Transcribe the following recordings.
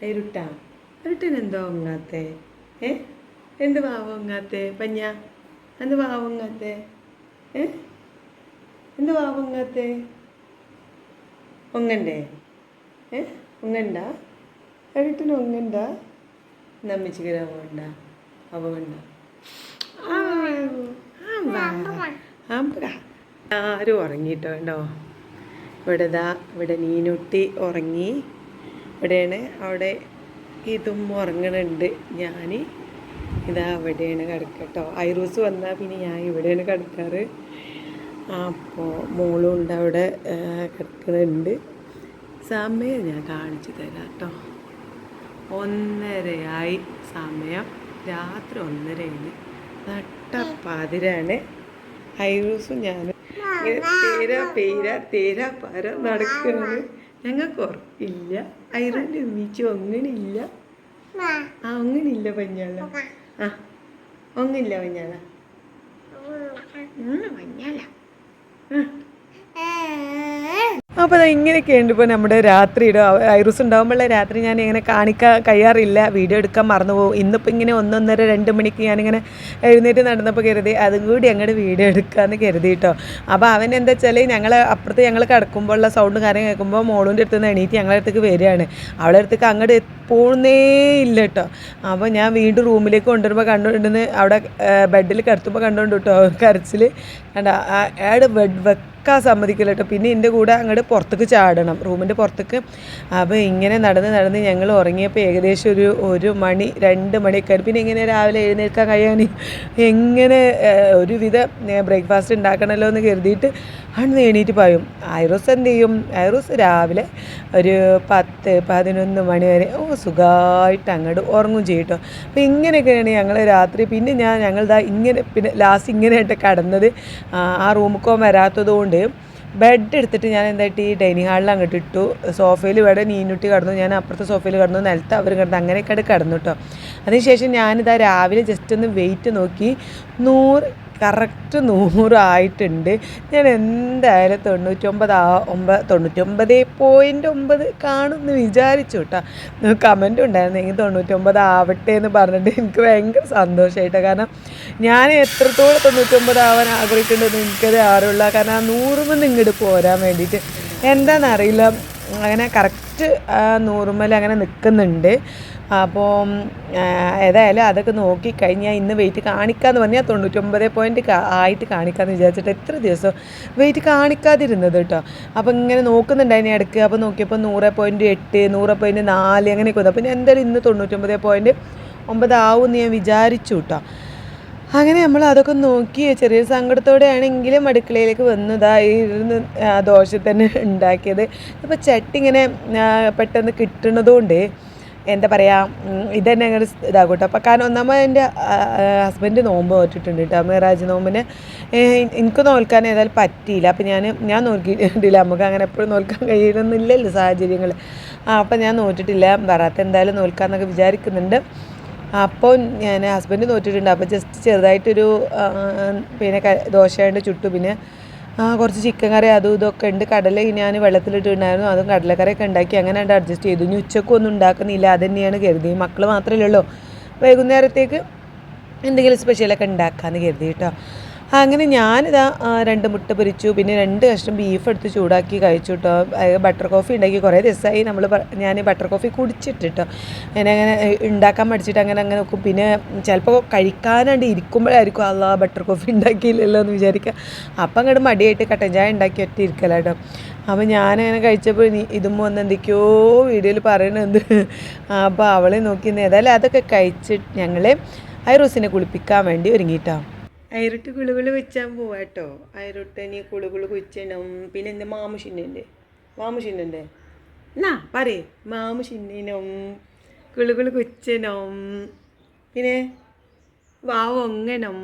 അരുട്ടാ ഇരുട്ടിനെന്തോ ഒങ്ങാത്തെ ഏ? എന്ത് ഭാവം ഒങ്ങാത്തെ പഞ്ഞ? എന്ത് ഭാവം ഒങ്ങാത്തെ ഏ? എന്ത് ഭാവം ഒങ്ങാത്തെ ഒങ്ങണ്ടേ ഏ? ഒങ്ങണ്ട ഇരുട്ടിന് ഒങ്ങണ്ട നമ്മച്ചിക്ക് അവണ്ട അവണ്ട ആരും ഉറങ്ങിയിട്ടോ? കേട്ടോ ഇവിടെ ദാ ഇവിടെ നീനുട്ടി ഉറങ്ങി. ഇവിടെയാണ്. അവിടെ ഇതും ഉറങ്ങണുണ്ട്. ഞാൻ ഇതാ ഇവിടെയാണ് കിടക്കട്ടോ. ഐറൂസ് വന്നാൽ പിന്നെ ഞാൻ ഇവിടെയാണ് കിടക്കാറ്. അപ്പോൾ മോളും ഉണ്ട് അവിടെ കിടക്കുന്നുണ്ട് സമയം ഞാൻ കാണിച്ചു തരാം കേട്ടോ ഒന്നരയായി സമയം. രാത്രി ഒന്നരയാണ്. നട്ടപ്പാതിരാണ് ഐറൂസും ഞാനും പേരാ പേര തേര പര നടക്കുന്നത്. ഞങ്ങൾക്ക് ഉറപ്പില്ല. ഐറൂന്റെ ഉമ്മിച്ചു ഒങ്ങണില്ല. ആ ഒങ്ങണില്ല പഞ്ഞാള. ആ ഒങ്ങില്ല പഞ്ഞാള. മഞ്ഞാള അപ്പോൾ അത് ഇങ്ങനെയൊക്കെയുണ്ട് ഇപ്പോൾ നമ്മുടെ രാത്രിയുടെ ഐറൂസ് ഉണ്ടാകുമ്പോഴുള്ള രാത്രി ഞാൻ ഇങ്ങനെ കാണിക്കാൻ കഴിയാറില്ല. വീഡിയോ എടുക്കാൻ മറന്നു പോകും ഇന്നിപ്പോൾ ഇങ്ങനെ ഒന്നൊന്നര രണ്ട് മണിക്ക് ഞാനിങ്ങനെ എഴുന്നേറ്റ് നടന്നപ്പോൾ കരുതി അതും കൂടി അങ്ങോട്ട് വീഡിയോ എടുക്കാമെന്ന് കരുതി കേട്ടോ അപ്പോൾ അവൻ എന്താ വെച്ചാൽ ഞങ്ങൾ അപ്പുറത്ത് ഞങ്ങൾ കിടക്കുമ്പോഴുള്ള സൗണ്ടും കാര്യം കേൾക്കുമ്പോൾ മോളൂന്റെ അടുത്ത് നിന്ന് എണീറ്റ് ഞങ്ങളുടെ അടുത്തേക്ക് വരികയാണ്. അവളുടെ അടുത്തേക്ക് അങ്ങോട്ട് പോകുന്നേ ഇല്ല കേട്ടോ അപ്പോൾ ഞാൻ വീണ്ടും റൂമിലേക്ക് കൊണ്ടുവരുമ്പോൾ കണ്ടുകൊണ്ടിരുന്ന് അവിടെ ബെഡിൽ കിടത്തുമ്പോൾ കണ്ടുകൊണ്ട് കേട്ടോ കരച്ചിൽ കണ്ട ആട് ബെഡ് വെക്കാൻ സമ്മതിക്കില്ല കേട്ടോ. പിന്നെ എന്റെ കൂടെ അങ്ങോട്ട് പുറത്തേക്ക് ചാടണം. റൂമിന്റെ പുറത്തേക്ക്. അപ്പോൾ ഇങ്ങനെ നടന്ന് നടന്ന് ഞങ്ങൾ ഉറങ്ങിയപ്പോൾ ഏകദേശം ഒരു ഒരു മണി രണ്ട് മണിയൊക്കെ പിന്നെ ഇങ്ങനെ രാവിലെ എഴുന്നേൽക്കാൻ കഴിയാൻ എങ്ങനെ ഒരുവിധ ബ്രേക്ക്ഫാസ്റ്റ് ഉണ്ടാക്കണമല്ലോ എന്ന് കരുതിയിട്ട് അന്ന് എണീറ്റ് പായും. ഐറോസ് എന്ത് ചെയ്യും? ഐറോസ് രാവിലെ ഒരു പത്ത് പതിനൊന്ന് മണി വരെ ഓ സുഖമായിട്ട് അങ്ങോട്ട് ഉറങ്ങും ചെയ്യട്ടോ അപ്പോൾ ഇങ്ങനെയൊക്കെയാണ് ഞങ്ങൾ രാത്രി. പിന്നെ ഞാൻ ഞങ്ങളിതാ ഇങ്ങനെ പിന്നെ ലാസ്റ്റ് ഇങ്ങനെയായിട്ട് കടന്നത്. ആ, റൂമിക്കോ വരാത്തത് കൊണ്ട് ബെഡ് എടുത്തിട്ട് ഞാൻ എന്തായിട്ട് ഈ ഡൈനിങ് ഹാളിൽ അങ്ങോട്ട് ഇട്ടു. സോഫയിൽ ഇവിടെ നീനുട്ടി കിടന്നു. ഞാൻ അപ്പുറത്തെ സോഫയിൽ കിടന്നു. നിലത്ത് അവർ കിടന്നു അങ്ങനെയൊക്കെ കിടന്നു കേട്ടോ അതിനുശേഷം ഞാനിതാ രാവിലെ ജസ്റ്റ് ഒന്ന് വെയിറ്റ് നോക്കി. നൂറ് കറക്റ്റ് നൂറായിട്ടുണ്ട്. ഞാൻ എന്തായാലും തൊണ്ണൂറ്റൊമ്പത് ആ ഒമ്പത് തൊണ്ണൂറ്റൊമ്പത് പോയിന്റ് ഒമ്പത് കാണുമെന്ന് വിചാരിച്ചു കേട്ടോ കമന്റ് ഉണ്ടായിരുന്നു എനിക്ക് തൊണ്ണൂറ്റൊമ്പത് ആവട്ടെ എന്ന് പറഞ്ഞിട്ട് എനിക്ക് ഭയങ്കര സന്തോഷമായിട്ടോ കാരണം ഞാൻ എത്രത്തോളം തൊണ്ണൂറ്റൊമ്പത് ആവാൻ ആഗ്രഹിക്കേണ്ടതെന്ന് എനിക്കത് ആരുള്ള കാരണം ആ നൂറുമെന്ന് ഇങ്ങോട്ട് പോരാൻ വേണ്ടിയിട്ട്. എന്താണെന്നറിയില്ല. അങ്ങനെ കറക്റ്റ് നൂറുമല അങ്ങനെ നിൽക്കുന്നുണ്ട്. അപ്പോൾ ഏതായാലും അതൊക്കെ നോക്കി കഴിഞ്ഞാൽ ഇന്ന് വെയിറ്റ് കാണിക്കാന്ന് പറഞ്ഞാൽ തൊണ്ണൂറ്റൊമ്പത് പോയിന്റ് ആയിട്ട് കാണിക്കാമെന്ന് വിചാരിച്ചിട്ട് എത്ര ദിവസം വെയിറ്റ് കാണിക്കാതിരുന്നത് കേട്ടോ അപ്പോൾ ഇങ്ങനെ നോക്കുന്നുണ്ടായിരുന്നു ഇടയ്ക്ക് അപ്പോൾ നോക്കിയപ്പോൾ നൂറ് പോയിന്റ് എട്ട് നൂറ് പോയിന്റ് നാല് അങ്ങനെയൊക്കെ വന്നു. അപ്പോൾ ഞാൻ എന്തായാലും ഇന്ന് തൊണ്ണൂറ്റൊമ്പത് പോയിന്റ് ഒമ്പതാവുമെന്ന് ഞാൻ വിചാരിച്ചു കേട്ടോ അങ്ങനെ നമ്മൾ അതൊക്കെ നോക്കി ചെറിയ സങ്കടത്തോടെയാണെങ്കിലും അടുക്കളയിലേക്ക് വന്നതായിരുന്നു ആ, ദോശ തന്നെ ഉണ്ടാക്കിയത്. അപ്പോൾ ചട്ടി ഇങ്ങനെ പെട്ടെന്ന് കിട്ടുന്നതുകൊണ്ട് എന്താ പറയുക ഇതന്നെ അങ്ങനെ ഇതാകും കേട്ടോ അപ്പോൾ കാരണം ഒന്നാമത് എന്റെ ഹസ്ബൻഡ് നോമ്പ് നോറ്റിട്ടുണ്ട് കേട്ടോ മിറാജ് നോമ്പിന്. എനിക്ക് നോൽക്കാൻ ഏതായാലും പറ്റിയില്ല. അപ്പോൾ ഞാൻ ഞാൻ നോക്കിയിട്ടില്ല നമുക്ക് അങ്ങനെ എപ്പോഴും നോൽക്കാൻ കഴിയണമെന്നില്ലല്ലോ സാഹചര്യങ്ങൾ ആ അപ്പം ഞാൻ നോറ്റിട്ടില്ല. വറാത്ത എന്തായാലും നോൽക്കാമെന്നൊക്കെ വിചാരിക്കുന്നുണ്ട്. അപ്പോൾ ഞാൻ ഹസ്ബൻഡ് നോറ്റിട്ടുണ്ട്. അപ്പോൾ ജസ്റ്റ് ചെറുതായിട്ടൊരു പിന്നെ ദോശയുണ്ട് ചുട്ടു. പിന്നെ കുറച്ച് ചിക്കൻ കറി അതും ഇതൊക്കെ ഉണ്ട്. കടല ഞാൻ വെള്ളത്തിലിട്ടുണ്ടായിരുന്നു അതും കടലക്കറിയൊക്കെ ഉണ്ടാക്കി. അങ്ങനെ ഉണ്ട് അഡ്ജസ്റ്റ് ചെയ്തു. ഇനി ഉച്ചക്കൊന്നും ഉണ്ടാക്കുന്നില്ല. അത് തന്നെയാണ് കരുതി. മക്കൾ മാത്രമേ ഉള്ളൂ. വൈകുന്നേരത്തേക്ക് എന്തെങ്കിലും സ്പെഷ്യലൊക്കെ ഉണ്ടാക്കാമെന്ന് കരുതി കേട്ടോ അങ്ങനെ ഞാനിതാ രണ്ട് മുട്ട പൊരിച്ചു പിന്നെ രണ്ട് കഷ്ണം ബീഫ് എടുത്ത് ചൂടാക്കി കഴിച്ചു കേട്ടോ ബട്ടർ കോഫി ഉണ്ടാക്കി. കുറേ ദിവസമായി നമ്മൾ ഞാൻ ബട്ടർ കോഫി കുടിച്ചിട്ട് കേട്ടോ അങ്ങനെ അങ്ങനെ ഉണ്ടാക്കാൻ പഠിച്ചിട്ട് അങ്ങനെ അങ്ങനെ നോക്കും പിന്നെ ചിലപ്പോൾ കഴിക്കാനാണ്ട് ഇരിക്കുമ്പോഴായിരിക്കും അല്ല ബട്ടർ കോഫി ഉണ്ടാക്കിയില്ലല്ലോ എന്ന് വിചാരിക്കുക അപ്പം അങ്ങോട്ട് മടിയായിട്ട് കട്ടൻ ചായ ഉണ്ടാക്കി ഒറ്റ ഇരിക്കല കേട്ടോ അപ്പോൾ ഞാനങ്ങനെ കഴിച്ചപ്പോൾ ഇതും വന്ന് എന്തൊക്കെയോ വീഡിയോയിൽ പറയണത് അപ്പോൾ അവളെ നോക്കി ഏതായാലും അതൊക്കെ കഴിച്ചിട്ട് ഞങ്ങളെ ഐറോസിനെ കുളിപ്പിക്കാൻ വേണ്ടി ഒരുങ്ങിയിട്ടോ അയറിട്ട് കുളുകുളു വെച്ചാൻ പോവാട്ടോ അയറിട്ട് നീ കുളുകുളു കുച്ചണം പിന്നെ എന്താ മാമുഷിന്നുണ്ട് മാമുഷിന്നുണ്ട് എന്നാ പറയേ. മാമുഷിന്നിനും കുളുകുളു കുച്ചണം പിന്നെ വാവ് ഒങ്ങണം.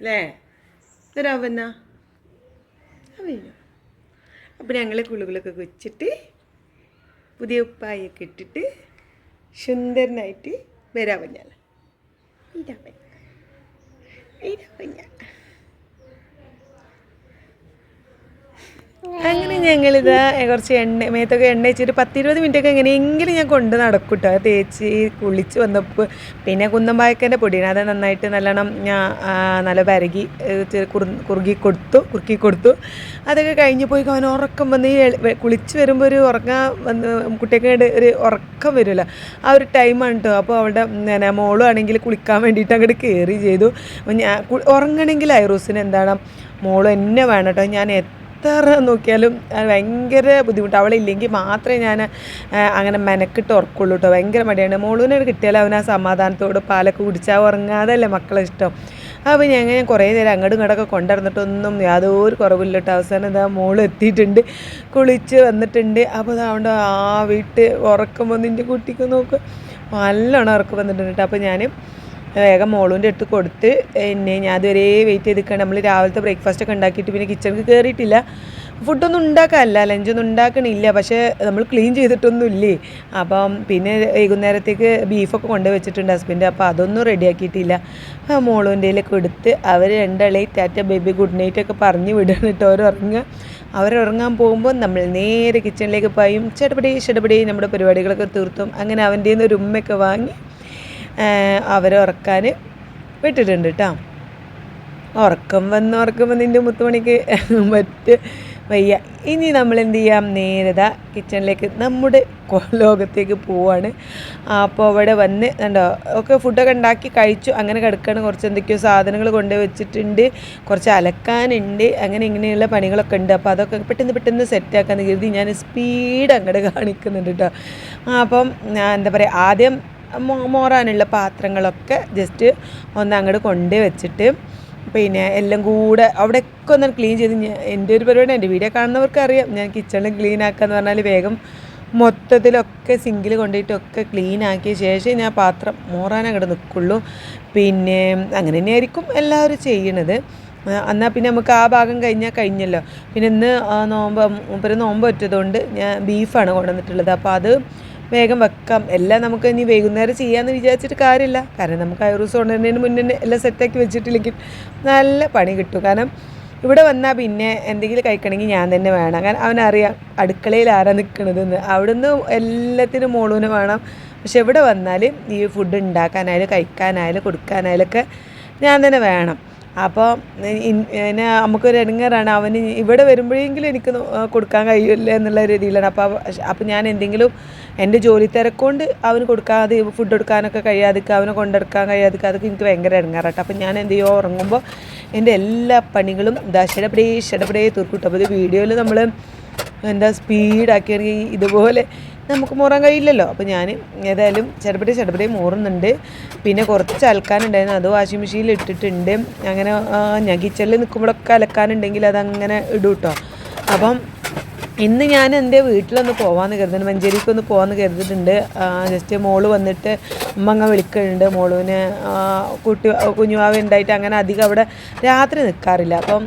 അല്ലേ തരാവെന്നാ അപ്പം ഞങ്ങൾ കുളുകളൊക്കെ കുച്ചിട്ട് പുതിയ ഉപ്പായൊക്കെ ഇട്ടിട്ട് സുന്ദരനായിട്ട് വരാൻ പഞ്ഞാൽ ഇതാ പഞ്ഞ ഇതാ അങ്ങനെ ഞങ്ങളിത് കുറച്ച് എണ്ണ മേത്തൊക്കെ എണ്ണ വെച്ചിട്ട് പത്തിരുപത് മിനിറ്റൊക്കെ എങ്ങനെയെങ്കിലും ഞാൻ കൊണ്ട് നടക്കും കേട്ടോ തേച്ച് കുളിച്ച് വന്നപ്പോൾ പിന്നെ കുന്നമ്പായക്കന്റെ പൊടിയാണ്. അത് നന്നായിട്ട് നല്ലോണം ഞാൻ നല്ല പരകി ഏ, കുറുകി കൊടുത്തു കുറുക്കി കൊടുത്തു. അതൊക്കെ കഴിഞ്ഞ് പോയി അവൻ ഉറക്കം വന്ന് കുളിച്ച് വരുമ്പോൾ ഒരു ഉറങ്ങാൻ വന്ന് കുട്ടിയൊക്കെ ഒരു ഉറക്കം വരുമല്ലോ ആ ഒരു ടൈമാണ് കേട്ടോ അപ്പോൾ അവളുടെ പിന്നെ മോളും ആണെങ്കിൽ കുളിക്കാൻ വേണ്ടിയിട്ട് അങ്ങോട്ട് കയറി ചെയ്തു. ഞാൻ ഉറങ്ങണമെങ്കിൽ ഐറൂസിന് എന്താണ് മോളും എന്നെ വേണം കേട്ടോ ഞാൻ എത്ര നോക്കിയാലും ഭയങ്കര ബുദ്ധിമുട്ട്. അവളില്ലെങ്കിൽ മാത്രമേ ഞാൻ അങ്ങനെ മെനക്കിട്ട് ഉറക്കുള്ളൂ കേട്ടോ ഭയങ്കര മടിയാണ്. മോളൂനെ കിട്ടിയാൽ അവൻ ആ സമാധാനത്തോട് പാലൊക്കെ കുടിച്ചാൽ ഉറങ്ങാതല്ലേ മക്കളെ ഇഷ്ടം. അപ്പോൾ ഞങ്ങൾ ഞാൻ കുറേ നേരം അങ്ങോട്ടും ഇങ്ങോട്ടൊക്കെ കൊണ്ടുവന്നിട്ടൊന്നും യാതൊരു കുറവില്ല കേട്ടോ അവസാനം ഇതാ മോൾ എത്തിയിട്ടുണ്ട്. കുളിച്ച് വന്നിട്ടുണ്ട്. അപ്പോൾ അതുകൊണ്ട് ആ വീട്ട് ഉറക്കം നിന്റെ കുട്ടിക്ക് നോക്ക്. നല്ലോണം ഉറക്കം വന്നിട്ടുണ്ട് കേട്ടോ അപ്പോൾ ഞാൻ വേഗം മോളൂന്റെ അടുത്ത് കൊടുത്ത് പിന്നെ ഞാൻ അതുവരെ വെയിറ്റ് ചെയ്തിരിക്കുകയാണ് നമ്മൾ രാവിലത്തെ ബ്രേക്ക്ഫാസ്റ്റ് ഒക്കെ ഉണ്ടാക്കിയിട്ട് പിന്നെ കിച്ചണിൽ കയറിയിട്ടില്ല ഫുഡൊന്നും ഉണ്ടാക്കാനല്ല ലഞ്ചൊന്നും ഉണ്ടാക്കണില്ല. പക്ഷേ നമ്മൾ ക്ലീൻ ചെയ്തിട്ടൊന്നുമില്ലേ? അപ്പം പിന്നെ വൈകുന്നേരത്തേക്ക് ബീഫൊക്കെ കൊണ്ടു വെച്ചിട്ടുണ്ട് ഹസ്ബൻഡ് അപ്പോൾ അതൊന്നും റെഡിയാക്കിയിട്ടില്ല മോളൂന്റെയിലൊക്കെ എടുത്ത് അവർ രണ്ടാളെ ടാറ്റ ബേബി ഗുഡ് നൈറ്റ് ഒക്കെ പറഞ്ഞ് വിടണം കേട്ടോ അവർ ഉറങ്ങുക. അവരുറങ്ങാൻ പോകുമ്പോൾ നമ്മൾ നേരെ കിച്ചണിലേക്ക് പോയും. ചടപടി ചടപടി നമ്മുടെ പരിപാടികളൊക്കെ തീർത്തും. അങ്ങനെ അവന്റെ നിന്ന് ഒരു ഉമ്മയൊക്കെ വാങ്ങി അവരെ ഉറക്കാൻ വിട്ടിട്ടുണ്ട് കേട്ടോ ഉറക്കം വന്ന് ഉറക്കം വന്നിന്റെ മുത്തുമണിക്ക് മറ്റ് വയ്യ. ഇനി നമ്മൾ എന്ത് ചെയ്യാം? നേരത കിച്ചണിലേക്ക് നമ്മുടെ ലോകത്തേക്ക് പോവാണ്. അപ്പോൾ അവിടെ വന്ന് കണ്ടോ? ഒക്കെ ഫുഡൊക്കെ ഉണ്ടാക്കി കഴിച്ചു. അങ്ങനെ കിടക്കുകയാണ് കുറച്ച് എന്തൊക്കെയോ സാധനങ്ങൾ കൊണ്ട് വെച്ചിട്ടുണ്ട്. കുറച്ച് അലക്കാനുണ്ട്. അങ്ങനെ ഇങ്ങനെയുള്ള പണികളൊക്കെ ഉണ്ട്. അപ്പോൾ അതൊക്കെ പെട്ടെന്ന് പെട്ടെന്ന് സെറ്റാക്കാന്ന് കരുതി ഞാൻ സ്പീഡ് അങ്ങോട്ട് കാണിക്കുന്നുണ്ട് കേട്ടോ അപ്പം എന്താ പറയുക ആദ്യം മോറാനുള്ള പാത്രങ്ങളൊക്കെ ജസ്റ്റ് ഒന്ന് അങ്ങോട്ട് കൊണ്ട് വെച്ചിട്ട് പിന്നെ എല്ലാം കൂടെ അവിടെയൊക്കെ ഒന്ന് ക്ലീൻ ചെയ്ത് എന്റെ ഒരു പരിപാടി എന്റെ വീഡിയോ കാണുന്നവർക്ക് അറിയാം ഞാൻ കിച്ചണിൽ ക്ലീൻ ആക്കുക ആക്കാന്ന് പറഞ്ഞാൽ വേഗം മൊത്തത്തിലൊക്കെ സിങ്കിൽ കൊണ്ടുപോയിട്ടൊക്കെ ക്ലീൻ ആക്കിയ ശേഷം ഞാൻ പാത്രം മോറാൻ അങ്ങോട്ട് നിൽക്കുള്ളൂ പിന്നെ അങ്ങനെ തന്നെയായിരിക്കും എല്ലാവരും ചെയ്യണത്. എന്നാൽ പിന്നെ നമുക്ക് ആ ഭാഗം കഴിഞ്ഞാൽ കഴിഞ്ഞല്ലോ. പിന്നെ ഇന്ന് നോമ്പ് മൂപ്പര് നോമ്പ് പറ്റതുകൊണ്ട് ഞാൻ ബീഫാണ് കൊണ്ടുവന്നിട്ടുള്ളത്. അപ്പോൾ അത് വേഗം വെക്കാം. എല്ലാം നമുക്ക് ഇനി വൈകുന്നേരം ചെയ്യാമെന്ന് വിചാരിച്ചിട്ട് കാര്യമില്ല. കാരണം നമുക്ക് ഐറൂസ് കൊണ്ടുവരുന്നതിന് മുന്നേ തന്നെ എല്ലാം സെറ്റാക്കി വെച്ചിട്ടില്ലെങ്കിൽ നല്ല പണി കിട്ടും. കാരണം ഇവിടെ വന്നാൽ പിന്നെ എന്തെങ്കിലും കഴിക്കണമെങ്കിൽ ഞാൻ തന്നെ വേണം. കാരണം അവനറിയാം അടുക്കളയിൽ ആരാ നിൽക്കണതെന്ന് അവിടുന്ന് എല്ലാത്തിനും മോളൂന് വേണം. പക്ഷെ ഇവിടെ വന്നാൽ ഈ ഫുഡ് ഉണ്ടാക്കാനായാലും കഴിക്കാനായാലും കൊടുക്കാനായാലും ഒക്കെ ഞാൻ തന്നെ വേണം. അപ്പോൾ പിന്നെ നമുക്കൊരു ഇടങ്ങേറാണ് അവന് ഇവിടെ വരുമ്പോഴെങ്കിലും എനിക്ക് കൊടുക്കാൻ കഴിയില്ല എന്നുള്ള രീതിയിലാണ്. അപ്പോൾ അപ്പോൾ ഞാൻ എന്തെങ്കിലും എന്റെ ജോലി തിരക്കൊണ്ട് അവന് കൊടുക്കാതെ ഫുഡ് കൊടുക്കാനൊക്കെ കഴിയാതിക്കുക അവനെ കൊണ്ടെടുക്കാൻ കഴിയാതിക്കുക അതൊക്കെ എനിക്ക് ഭയങ്കര ഇടങ്ങാറാട്ടോ അപ്പം ഞാൻ എന്ത് ചെയ്യുമോ ഉറങ്ങുമ്പോൾ എന്റെ എല്ലാ പണികളും ഇതാ ഷടപടേ ഷടപടേ തീർക്കും അപ്പോൾ ഇത് വീഡിയോയിൽ നമ്മൾ എന്താ സ്പീഡാക്കിയാണെങ്കിൽ ഇതുപോലെ നമുക്ക് മോറാൻ കഴിയില്ലല്ലോ. അപ്പോൾ ഞാൻ ഏതായാലും ചെറുപടി ചെറുപടി മോറുന്നുണ്ട്. പിന്നെ കുറച്ച് അലക്കാനുണ്ടായിരുന്നു. അത് വാഷിംഗ് മെഷീനിൽ ഇട്ടിട്ടുണ്ട്. അങ്ങനെ ഞാൻ കിച്ചണിൽ നിൽക്കുമ്പോഴൊക്കെ അലക്കാനുണ്ടെങ്കിൽ അതങ്ങനെ ഇടും കേട്ടോ അപ്പം ഇന്ന് ഞാൻ എന്റെ വീട്ടിലൊന്ന് പോകാമെന്ന് കരുതുന്നുണ്ട് മഞ്ചേരിക്ക് ഒന്ന് പോകാമെന്ന് കരുതിയിട്ടുണ്ട് ജസ്റ്റ് മോൾ വന്നിട്ട് ഉമ്മങ്ങ വിളിക്കുന്നുണ്ട് മോളുവിന് കുട്ടി കുഞ്ഞുവാവ ഉണ്ടായിട്ട് അങ്ങനെ അധികം അവിടെ രാത്രി നിൽക്കാറില്ല അപ്പം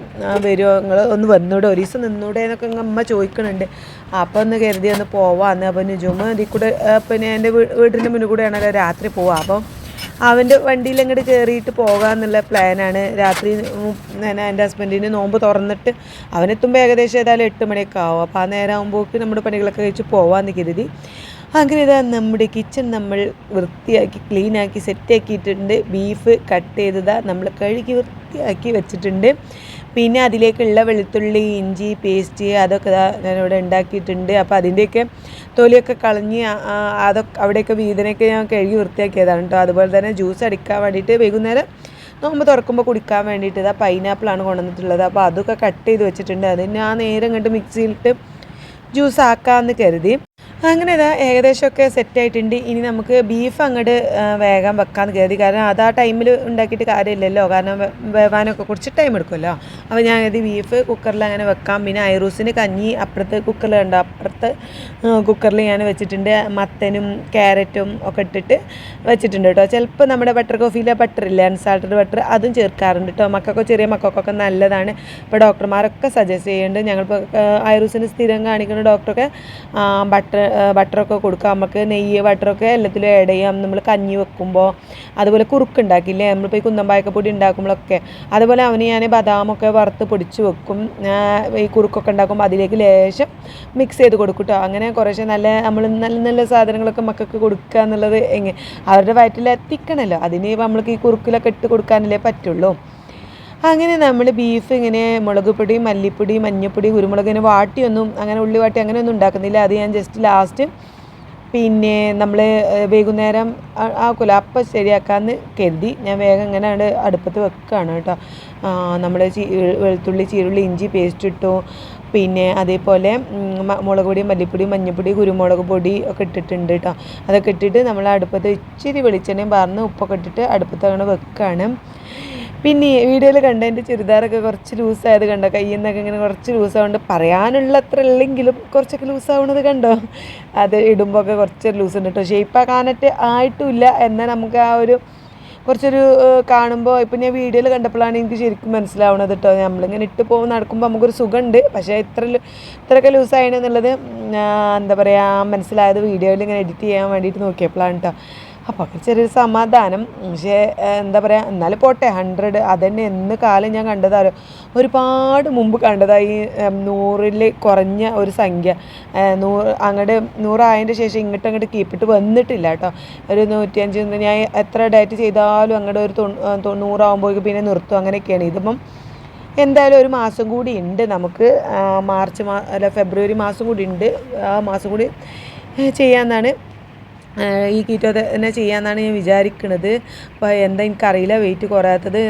വരുമോ നിങ്ങൾ ഒന്ന് വന്നൂടെ. ഒരു ദിവസം നിന്നൂടെ എന്നൊക്കെ അമ്മ ചോദിക്കുന്നുണ്ട് അപ്പോൾ ഒന്ന് കരുതി ഒന്ന് പോവാന്ന്. അപ്പം നിജുമ ഇതിൽ കൂടെ പിന്നെ എന്റെ വീടിന്റെ മുന്നിൽ കൂടെയാണല്ലോ രാത്രി പോവാം. അപ്പം അവന്റെ വണ്ടിയിൽ അങ്ങോട്ട് കയറിയിട്ട് പോകാമെന്നുള്ള പ്ലാനാണ് രാത്രി എന്റെ ഹസ്ബൻഡിന് നോമ്പ് തുറന്നിട്ട് അവനെത്തുമ്പോൾ ഏകദേശം ഏതായാലും എട്ട് മണിയൊക്കെ ആവും. അപ്പോൾ ആ നേരം ആകുമ്പോഴേക്ക് നമ്മുടെ പണികളൊക്കെ കഴിച്ച് പോകാമെന്ന് കരുതി. അങ്ങനെ ഇതാ നമ്മുടെ കിച്ചൺ നമ്മൾ വൃത്തിയാക്കി ക്ലീനാക്കി സെറ്റാക്കിയിട്ടുണ്ട് ബീഫ് കട്ട് ചെയ്തതാ നമ്മൾ കഴുകി വൃത്തിയാക്കി വെച്ചിട്ടുണ്ട്. പിന്നെ അതിലേക്കുള്ള വെളുത്തുള്ളി ഇഞ്ചി പേസ്റ്റ് അതൊക്കെ ഞാനിവിടെ ഉണ്ടാക്കിയിട്ടുണ്ട്. അപ്പോൾ അതിന്റെയൊക്കെ തൊലിയൊക്കെ കളഞ്ഞ് അതൊക്കെ അവിടെയൊക്കെ വീതനൊക്കെ ഞാൻ കഴുകി വൃത്തിയാക്കിയതാണ് കേട്ടോ. അതുപോലെ തന്നെ ജ്യൂസ് അടിക്കാൻ വേണ്ടിയിട്ട് വൈകുന്നേരം നോമ്പ് തുറക്കുമ്പോൾ കുടിക്കാൻ വേണ്ടിയിട്ട് ഇതാ പൈനാപ്പിളാണ് കൊണ്ടുവന്നിട്ടുള്ളത്. അപ്പോൾ അതൊക്കെ കട്ട് ചെയ്ത് വെച്ചിട്ടുണ്ട്. അത് ഞാൻ നേരെ ഇങ്ങോട്ട് മിക്സിയിലിട്ട് ജ്യൂസ് ആക്കാമെന്ന് കരുതി. അങ്ങനെ ഇതാ ഏകദേശമൊക്കെ സെറ്റായിട്ടുണ്ട് ഇനി നമുക്ക് ബീഫ് അങ്ങോട്ട് വേഗം വെക്കാമെന്ന് കരുതി. കാരണം അത് ആ ടൈമിൽ ഉണ്ടാക്കിയിട്ട് കാര്യമില്ലല്ലോ. കാരണം വേവാനൊക്കെ കുറച്ച് ടൈം എടുക്കുമല്ലോ അപ്പോൾ ഞാൻ കരുതി ബീഫ് കുക്കറിൽ അങ്ങനെ വെക്കാം. പിന്നെ ഐറൂസിന് കഞ്ഞി അപ്പുറത്ത് കുക്കറിൽ ഉണ്ട് അപ്പുറത്ത് കുക്കറിൽ ഞാൻ വെച്ചിട്ടുണ്ട്. മത്തനും ക്യാരറ്റും ഒക്കെ ഇട്ടിട്ട് വെച്ചിട്ടുണ്ട് കേട്ടോ. ചിലപ്പോൾ നമ്മുടെ ബട്ടർ കോഫിയിലെ ബട്ടർ ഇല്ല? അൺസാൾട്ടഡ് ബട്ടർ അതും ചേർക്കാറുണ്ട് കേട്ടോ. മക്കൾക്കോ ചെറിയ മക്കൾക്കൊക്കെ നല്ലതാണ്. ഇപ്പോൾ ഡോക്ടർമാരൊക്കെ സജസ്റ്റ് ചെയ്യുന്നുണ്ട്. ഞങ്ങളിപ്പോൾ ഐറൂസിന് സ്ഥിരം കാണിക്കുന്ന ഡോക്ടറൊക്കെ ബട്ടർ ബട്ടറൊക്കെ കൊടുക്കാം നമുക്ക് നെയ്യ് ബട്ടറൊക്കെ എല്ലാത്തിലും ആഡ് ചെയ്യാം. നമ്മൾ കഞ്ഞി വെക്കുമ്പോൾ അതുപോലെ കുറുക്ക് ഉണ്ടാക്കില്ലേ നമ്മളിപ്പോൾ ഈ കുന്നമ്പായക്ക പൊടി ഉണ്ടാക്കുമ്പോഴൊക്കെ. അതുപോലെ അവന് ഞാൻ ബദാമൊക്കെ വറുത്ത് പൊടിച്ച് വെക്കും. ഈ കുറുക്കൊക്കെ ഉണ്ടാക്കുമ്പോൾ അതിലേക്ക് ലേശം മിക്സ് ചെയ്ത് കൊടുക്കും അങ്ങനെ കുറേശ്ശെ നല്ല നമ്മൾ നല്ല നല്ല സാധനങ്ങളൊക്കെ മക്കൾക്ക് കൊടുക്കുക എന്നുള്ളത് എങ്ങനെ അവരുടെ വയറ്റിൽ എത്തിക്കണമല്ലോ അതിന് നമ്മൾക്ക് ഈ കുറുക്കിലൊക്കെ ഇട്ട് കൊടുക്കാനല്ലേ പറ്റുള്ളൂ. അങ്ങനെ നമ്മൾ ബീഫ് ഇങ്ങനെ മുളക് പൊടി മല്ലിപ്പൊടി മഞ്ഞൾപ്പൊടി കുരുമുളക് ഇങ്ങനെ വാട്ടിയൊന്നും അങ്ങനെ ഉള്ളി വാട്ടി അങ്ങനെയൊന്നും ഉണ്ടാക്കുന്നില്ല. അത് ഞാൻ ജസ്റ്റ് ലാസ്റ്റ് പിന്നെ നമ്മൾ വൈകുന്നേരം ആ- ആക്കൂല അപ്പം ശരിയാക്കാമെന്ന് കരുതി. ഞാൻ വേഗം ഇങ്ങനെ അടുപ്പത്ത് വെക്കുകയാണ് കേട്ടോ. നമ്മൾ വെളുത്തുള്ളി ചീരുള്ളി ഇഞ്ചി പേസ്റ്റ് ഇട്ടു. പിന്നെ അതേപോലെ മുളക് പൊടി മല്ലിപ്പൊടി മഞ്ഞൾപ്പൊടി കുരുമുളക് പൊടി ഒക്കെ ഇട്ടിട്ടുണ്ട് കേട്ടോ. അതൊക്കെ ഇട്ടിട്ട് നമ്മൾ അടുപ്പത്ത് ഇച്ചിരി വെളിച്ചെണ്ണയും പറഞ്ഞ് ഉപ്പൊക്കെ ഇട്ടിട്ട് അടുപ്പത്ത് അങ്ങനെ വെക്കുകയാണ് പിന്നെ വീഡിയോയിൽ കണ്ട എന്റെ ചുരിദാറൊക്കെ കുറച്ച് ലൂസായത് കണ്ടോ? കയ്യിൽ നിന്നൊക്കെ ഇങ്ങനെ കുറച്ച് ലൂസാവുണ്ട് പറയാനുള്ള അത്ര ഇല്ലെങ്കിലും കുറച്ചൊക്കെ ലൂസാവുന്നത് കണ്ടോ? അത് ഇടുമ്പോൾ ഒക്കെ കുറച്ച് ലൂസ് ഉണ്ട് കേട്ടോ ഷേപ്പാക്കാനായിട്ട് ആയിട്ടുമില്ല എന്നാൽ നമുക്ക് ആ ഒരു കുറച്ചൊരു കാണുമ്പോൾ ഇപ്പം ഞാൻ വീഡിയോയിൽ കണ്ടപ്പോഴാണ് എനിക്ക് ശരിക്കും മനസ്സിലാവണത് കേട്ടോ നമ്മളിങ്ങനെ ഇട്ട് പോകും നടക്കുമ്പോൾ നമുക്കൊരു സുഖമുണ്ട് പക്ഷേ ഇത്ര ഇത്രയൊക്കെ ലൂസായണെന്നുള്ളത് എന്താ പറയുക മനസ്സിലായത് വീഡിയോയിൽ ഇങ്ങനെ എഡിറ്റ് ചെയ്യാൻ വേണ്ടിയിട്ട് നോക്കിയപ്പോഴാണ് കേട്ടോ അപ്പോൾ ചെറിയൊരു സമാധാനം. പക്ഷേ എന്താ പറയുക എന്നാലും പോട്ടെ ഹൺഡ്രഡ് അതന്നെ എന്ന് കാലം ഞാൻ കണ്ടതാരോ ഒരുപാട് മുമ്പ് കണ്ടതായി നൂറിൽ കുറഞ്ഞ ഒരു സംഖ്യ. നൂറ് അങ്ങോട്ട് നൂറായതിന്റെ ശേഷം ഇങ്ങോട്ട് അങ്ങോട്ട് കീപ്പിട്ട് വന്നിട്ടില്ല കേട്ടോ. ഒരു നൂറ്റിയഞ്ച് ഞാൻ എത്ര ഡയറ്റ് ചെയ്താലും അങ്ങോട്ട് ഒരു തൊണ്ണൂറാകുമ്പോഴേക്ക് പിന്നെ നിർത്തും. അങ്ങനെയൊക്കെയാണ്. ഇതിപ്പം എന്തായാലും ഒരു മാസം കൂടി ഉണ്ട് നമുക്ക്. മാർച്ച് മാ അല്ല ഫെബ്രുവരി മാസം കൂടി ഉണ്ട് ആ മാസം കൂടി ചെയ്യാമെന്നാണ് ഈ കീറ്റോ തന്നെ ചെയ്യാമെന്നാണ് ഞാൻ വിചാരിക്കുന്നത് അപ്പോൾ എന്താ എനിക്കറിയില്ല വെയിറ്റ് കുറയാത്തത്.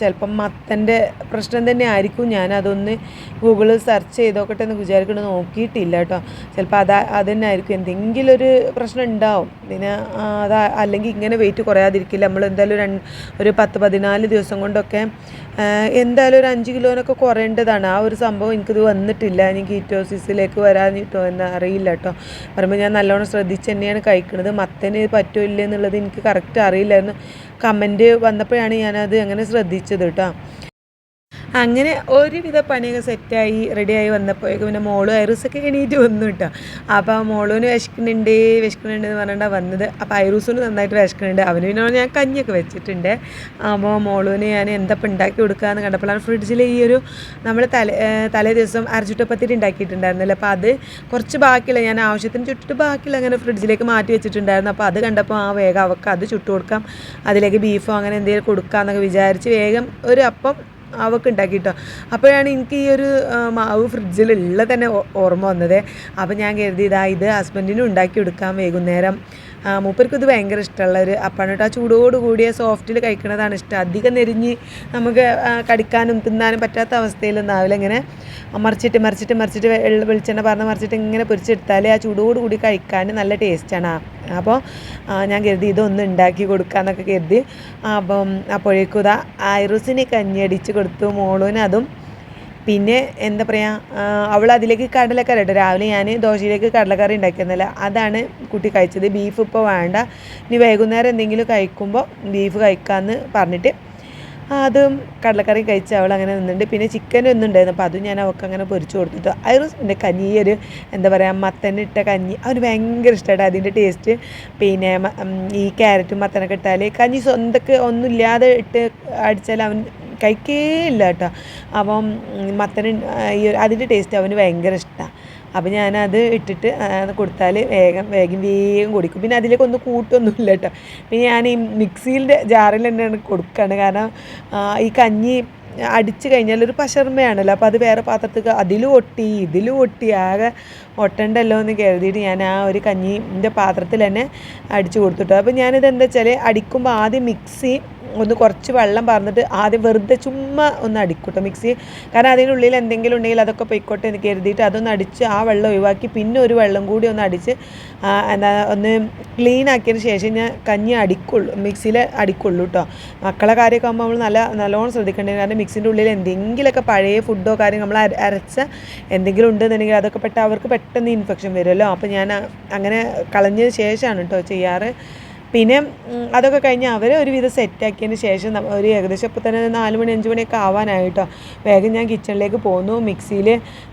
ചിലപ്പം മത്തന്റെ പ്രശ്നം തന്നെ ആയിരിക്കും. ഞാൻ അതൊന്ന് ഗൂഗിളിൽ സെർച്ച് ചെയ്തോക്കട്ടെ എന്ന് വിചാരിക്കുന്നത് നോക്കിയിട്ടില്ല കേട്ടോ ചിലപ്പോൾ അതാ തന്നെ ആയിരിക്കും. എന്തെങ്കിലും ഒരു പ്രശ്നം ഉണ്ടാവും പിന്നെ അത് അല്ലെങ്കിൽ ഇങ്ങനെ വെയിറ്റ് കുറയാതിരിക്കില്ല. നമ്മൾ എന്തായാലും രണ്ട് ഒരു പത്ത് പതിനാല് ദിവസം കൊണ്ടൊക്കെ എന്തായാലും ഒരു അഞ്ച് കിലോനൊക്കെ കുറയേണ്ടതാണ്. ആ ഒരു സംഭവം എനിക്കിത് വന്നിട്ടില്ല. ഇനി കീറ്റോസിസിലേക്ക് വരാനിട്ടോ എന്ന് അറിയില്ല കേട്ടോ പറയുമ്പോൾ ഞാൻ നല്ലോണം ശ്രദ്ധിച്ച് തന്നെയാണ് കഴിക്കുന്നത് മത്തന് പറ്റില്ല എന്നുള്ളത് എനിക്ക് കറക്റ്റ് അറിയില്ലായിരുന്നു. കമന്റ് വന്നപ്പോഴാണ് ഞാനത് അങ്ങനെ ശ്രദ്ധിച്ചത് കേട്ടോ അങ്ങനെ ഒരുവിധ പണിയൊക്കെ സെറ്റായി റെഡിയായി വന്നപ്പോഴേക്കും പിന്നെ മോൾ ഐറൂസൊക്കെ എണീറ്റ് വന്നു കേട്ടോ. അപ്പോൾ മോളൂന് വിശക്കുന്നുണ്ട് വിശക്കുന്നുണ്ട് എന്ന് പറഞ്ഞിട്ടാണ് വന്നത്. അപ്പോൾ ഐറൂസിന് നന്നായിട്ട് വിശക്കുന്നുണ്ട്. അവന് പിന്നെ ഞാൻ കഞ്ഞിയൊക്കെ വെച്ചിട്ടുണ്ട്. അപ്പോൾ മോളൂന് ഞാൻ എന്തപ്പം ഉണ്ടാക്കി കൊടുക്കാമെന്ന് കണ്ടപ്പോഴാണ് ഫ്രിഡ്ജിൽ ഈ ഒരു നമ്മൾ തലേ തലേ ദിവസം അരച്ചുട്ടപ്പത്തിരി ഉണ്ടാക്കിയിട്ടുണ്ടായിരുന്നല്ലോ. അപ്പോൾ അത് കുറച്ച് ബാക്കിയുള്ള ഞാൻ ആവശ്യത്തിന് ചുട്ടിട്ട് ബാക്കിയുള്ള അങ്ങനെ ഫ്രിഡ്ജിലേക്ക് മാറ്റി വെച്ചിട്ടുണ്ടായിരുന്നു. അപ്പോൾ അത് കണ്ടപ്പോൾ ആ വേഗം അവൾക്ക് അത് ചുട്ട് കൊടുക്കാം. അതിലേക്ക് ബീഫോ അങ്ങനെ എന്തെങ്കിലും കൊടുക്കാമെന്നൊക്കെ വിചാരിച്ച് വേഗം ഒരു അപ്പം അവക്ക് ഉണ്ടാക്കിട്ടോ. അപ്പോഴാണ് എനിക്ക് ഈ ഒരു മാവ് ഫ്രിഡ്ജിലുള്ള തന്നെ ഓർമ്മ വന്നത്. അപ്പോൾ ഞാൻ കരുതി ഇതാ ഇത് ഹസ്ബൻഡിനും ഉണ്ടാക്കി കൊടുക്കാം വൈകുന്നേരം. ആ, മൂപ്പർക്കും ഇത് ഭയങ്കര ഇഷ്ടമുള്ള ഒരു അപ്പാണ് കേട്ടോ. ആ ചൂടോട് കൂടിയ സോഫ്റ്റിൽ കഴിക്കുന്നതാണ് ഇഷ്ടം. അധികം നെരിഞ്ഞ് നമുക്ക് കടിക്കാനും തിന്നാനും പറ്റാത്ത അവസ്ഥയിലൊന്നാവില്ല ഇങ്ങനെ മറിച്ചിട്ട് മറിച്ചിട്ട് മറിച്ചിട്ട് വെളിച്ചെണ്ണ പറഞ്ഞ് മറിച്ചിട്ട് ഇങ്ങനെ പൊരിച്ചെടുത്താൽ ആ ചൂടോട് കൂടി കഴിക്കാൻ നല്ല ടേസ്റ്റാണ്. അപ്പോൾ ഞാൻ കരുതി ഇതൊന്ന് ഉണ്ടാക്കി കൊടുക്കാമെന്നൊക്കെ കരുതി. അപ്പം അപ്പോഴേക്കും ഇതാ ഐറൂസിന് കഞ്ഞി അടിച്ച് കൊടുത്തു മോളൂന് അതും പിന്നെ എന്താ പറയുക അവൾ അതിലേക്ക് കടലക്കറി ഇട്ടു രാവിലെ ഞാൻ ദോശയിലേക്ക് കടലക്കറി ഉണ്ടാക്കിയെന്നല്ല. അതാണ് കുട്ടി കഴിച്ചത്. ബീഫ് ഇപ്പോൾ വേണ്ട. ഇനി വൈകുന്നേരം എന്തെങ്കിലും കഴിക്കുമ്പോൾ ബീഫ് കഴിക്കാമെന്ന് പറഞ്ഞിട്ട് അതും കടലക്കറി കഴിച്ച് അവൾ അങ്ങനെ നിന്നുണ്ട് പിന്നെ ചിക്കൻ ഒന്നും ഉണ്ടായിരുന്നു അപ്പോൾ അതും ഞാൻ അവൾക്ക് അങ്ങനെ പൊരിച്ചു കൊടുത്തിട്ട്. ഐറൂസിന്റെ കഞ്ഞി കഞ്ഞിയൊരു എന്താ പറയുക മത്തൻ ഇട്ട കഞ്ഞി. അവന് ഭയങ്കര ഇഷ്ടമായിട്ട് അതിന്റെ ടേസ്റ്റ് പിന്നെ ഈ ക്യാരറ്റും മത്തനൊക്കെ ഇട്ടാൽ കഞ്ഞി സ്വന്തക്ക് ഒന്നുമില്ലാതെ ഇട്ട് അടിച്ചാൽ അവൻ കഴിക്കേ ഇല്ല കേട്ടോ. അപ്പം മത്തൻ ഈ അതിന്റെ ടേസ്റ്റ് അവന് ഭയങ്കര ഇഷ്ടമാണ് അപ്പം ഞാനത് ഇട്ടിട്ട് കൊടുത്താൽ വേഗം വേഗം വേഗം കുടിക്കും. പിന്നെ അതിലേക്ക് ഒന്നും കൂട്ടൊന്നുമില്ല കേട്ടോ പിന്നെ ഞാൻ ഈ മിക്സിയിന്റെ ജാറിൽ തന്നെയാണ് കൊടുക്കുകയാണ് കാരണം ഈ കഞ്ഞി അടിച്ച് കഴിഞ്ഞാൽ ഒരു പശർമയാണല്ലോ അപ്പോൾ അത് വേറെ പാത്രത്തിൽ അതിലും ഒട്ടി ഇതിലും ഒട്ടി ആകെ ഒട്ടണ്ടല്ലോ എന്ന് കരുതിയിട്ട് ഞാൻ ആ ഒരു കഞ്ഞിന്റെ പാത്രത്തിൽ തന്നെ അടിച്ചു കൊടുത്തിട്ടു അപ്പോൾ ഞാനിത് എന്താ വെച്ചാൽ അടിക്കുമ്പോൾ ആദ്യം മിക്സി ഒന്ന് കുറച്ച് വെള്ളം പറഞ്ഞിട്ട് ആദ്യം വെറുതെ ചുമ്മാ ഒന്ന് അടിക്കൂട്ടോ മിക്സി. കാരണം അതിനുള്ളിൽ എന്തെങ്കിലും ഉണ്ടെങ്കിൽ അതൊക്കെ പൊയ്ക്കോട്ടെ എന്ന് കരുതിയിട്ട് അതൊന്ന് അടിച്ച് ആ വെള്ളം ഒഴിവാക്കി പിന്നെ ഒരു വെള്ളം കൂടി ഒന്ന് അടിച്ച് എന്താ ഒന്ന് ക്ലീൻ ആക്കിയതിന് ശേഷം ഞാൻ കഞ്ഞി അടിക്കുള്ളൂ മിക്സിയിൽ അടിക്കുള്ളൂ കേട്ടോ മക്കളെ കാര്യമൊക്കെ ആകുമ്പോൾ നമ്മൾ നല്ല നല്ലോണം ശ്രദ്ധിക്കേണ്ടത് കാരണം മിക്സിന്റെ ഉള്ളിൽ എന്തെങ്കിലുമൊക്കെ പഴയ ഫുഡോ കാര്യം നമ്മൾ അരച്ച എന്തെങ്കിലും ഉണ്ടെന്നുണ്ടെങ്കിൽ അതൊക്കെ പെട്ട അവർക്ക് പെട്ടെന്ന് ഇൻഫെക്ഷൻ വരുമല്ലോ. അപ്പോൾ ഞാൻ അങ്ങനെ കളഞ്ഞതിന് ശേഷമാണ് കേട്ടോ ചെയ്യാറ്. പിന്നെ അതൊക്കെ കഴിഞ്ഞ് അവർ ഒരുവിധം സെറ്റാക്കിയതിന് ശേഷം ഒരു ഏകദേശം ഇപ്പോൾ തന്നെ നാല് മണി അഞ്ച് മണിയൊക്കെ ആവാനായിട്ടോ. വേഗം ഞാൻ കിച്ചണിലേക്ക് പോന്നു. മിക്സിയിൽ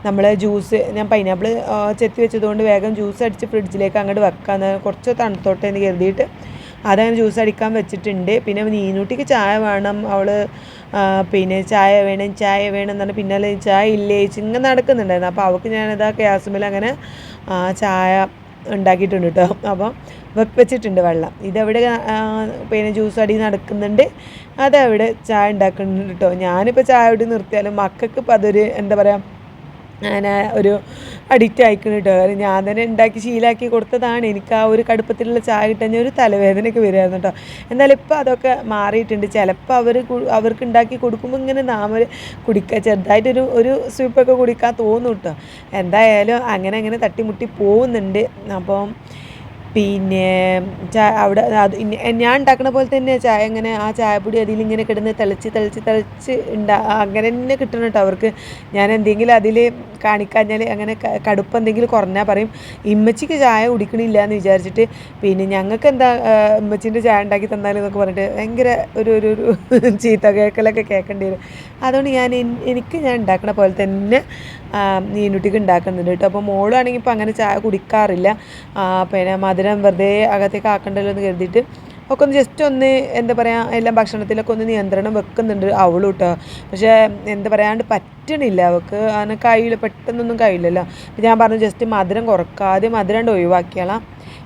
നമ്മൾ ജ്യൂസ് ഞാൻ പൈനാപ്പിൾ ചെത്തി വെച്ചതുകൊണ്ട് വേഗം ജ്യൂസ് അടിച്ച് ഫ്രിഡ്ജിലേക്ക് അങ്ങോട്ട് വെക്കാന്ന് കുറച്ച് തണുത്തോട്ടെ എന്ന് കരുതിയിട്ട് അതങ്ങനെ ജ്യൂസ് അടിക്കാൻ വെച്ചിട്ടുണ്ട്. പിന്നെ നീനൂട്ടിക്ക് ചായ വേണം. അവൾ പിന്നെ ചായ വേണം ചായ വേണം എന്നാണ് പിന്നാലെ ചായ ഇല്ലേ ഇങ്ങനെ നടക്കുന്നുണ്ടായിരുന്നു. അപ്പോൾ അവൾക്ക് ഞാനിതാ ഗ്യാസുമേൽ അങ്ങനെ ചായ ഉണ്ടാക്കിയിട്ടുണ്ട് കേട്ടോ. അപ്പം വെപ്പിച്ചിട്ടുണ്ട് വെള്ളം. ഇതവിടെ പിന്നെ ജ്യൂസ് അടി നടക്കുന്നുണ്ട്. അതവിടെ ചായ ഉണ്ടാക്കുന്നുണ്ട് കേട്ടോ. ഞാനിപ്പോൾ ചായ ഇവിടെ നിർത്തിയാലും മക്കൾക്ക് ഇപ്പോൾ അതൊരു എന്താ പറയുക ഞാൻ ഒരു അഡിക്റ്റ് ആയിക്കണം കേട്ടോ കാരണം ഞാൻ തന്നെ ഉണ്ടാക്കി ശീലാക്കി കൊടുത്തതാണ്. എനിക്ക് ആ ഒരു കടുപ്പത്തിലുള്ള ചായ കിട്ടാൻ ഒരു തലവേദനയൊക്കെ വരുമായിരുന്നു കേട്ടോ എന്നാലും ഇപ്പോൾ അതൊക്കെ മാറിയിട്ടുണ്ട്. ചിലപ്പോൾ അവർ അവർക്ക് ഉണ്ടാക്കി കൊടുക്കുമ്പോൾ ഇങ്ങനെ നാമ കുടിക്കുക ചെറുതായിട്ടൊരു ഒരു സ്വീപ്പൊക്കെ കുടിക്കാൻ തോന്നും കേട്ടോ എന്തായാലും അങ്ങനെ അങ്ങനെ തട്ടിമുട്ടി പോകുന്നുണ്ട്. അപ്പം പിന്നെ ചായ അവിടെ അത് ഞാൻ ഉണ്ടാക്കണ പോലെ തന്നെ ചായ ഇങ്ങനെ ആ ചായപ്പൊടി അതിൽ ഇങ്ങനെ കിടന്ന് തിളച്ച് തിളച്ച് തിളച്ച് ഉണ്ടാ അങ്ങനെ തന്നെ കിട്ടണം കേട്ടോ അവർക്ക്. ഞാൻ എന്തെങ്കിലും അതിൽ കാണിക്കാഞ്ഞാൽ അങ്ങനെ കടുപ്പ് എന്തെങ്കിലും കുറഞ്ഞാൽ പറയും ഇമ്മച്ചിക്ക് ചായ കുടിക്കണില്ല എന്ന് വിചാരിച്ചിട്ട് പിന്നെ ഞങ്ങൾക്ക് എന്താ ഇമ്മച്ചിന്റെ ചായ ഉണ്ടാക്കി തന്നാലും എന്നൊക്കെ പറഞ്ഞിട്ട് ഭയങ്കര ഒരു ഒരു ചീത്ത കേൾക്കലൊക്കെ കേൾക്കേണ്ടി വരും. അതുകൊണ്ട് ഞാൻ എനിക്ക് ഞാൻ ഉണ്ടാക്കണ പോലെ തന്നെ നീനുട്ടിക്ക് ഉണ്ടാക്കുന്നുണ്ട് കേട്ടോ. അപ്പോൾ മോളാണെങ്കിൽ ഇപ്പോൾ അങ്ങനെ ചായ കുടിക്കാറില്ല. പിന്നെ മധുരം വെറുതെ അകത്തേക്ക് ആക്കണ്ടല്ലോ എന്ന് കരുതിയിട്ട് ഒക്കെ ഒന്ന് ജസ്റ്റ് ഒന്ന് എന്താ പറയുക എല്ലാം ഭക്ഷണത്തിലൊക്കെ ഒന്ന് നിയന്ത്രണം വെക്കുന്നുണ്ട് അവളും കേട്ടോ. പക്ഷേ എന്താ പറയാണ്ട് പറ്റണില്ല അവൾക്ക് അങ്ങനെ കഴിയില്ല പെട്ടെന്നൊന്നും കഴിയില്ലല്ലോ. ഞാൻ പറഞ്ഞു ജസ്റ്റ് മധുരം കുറക്കാതെ മധുരം ഒഴിവാക്കിയാളാം.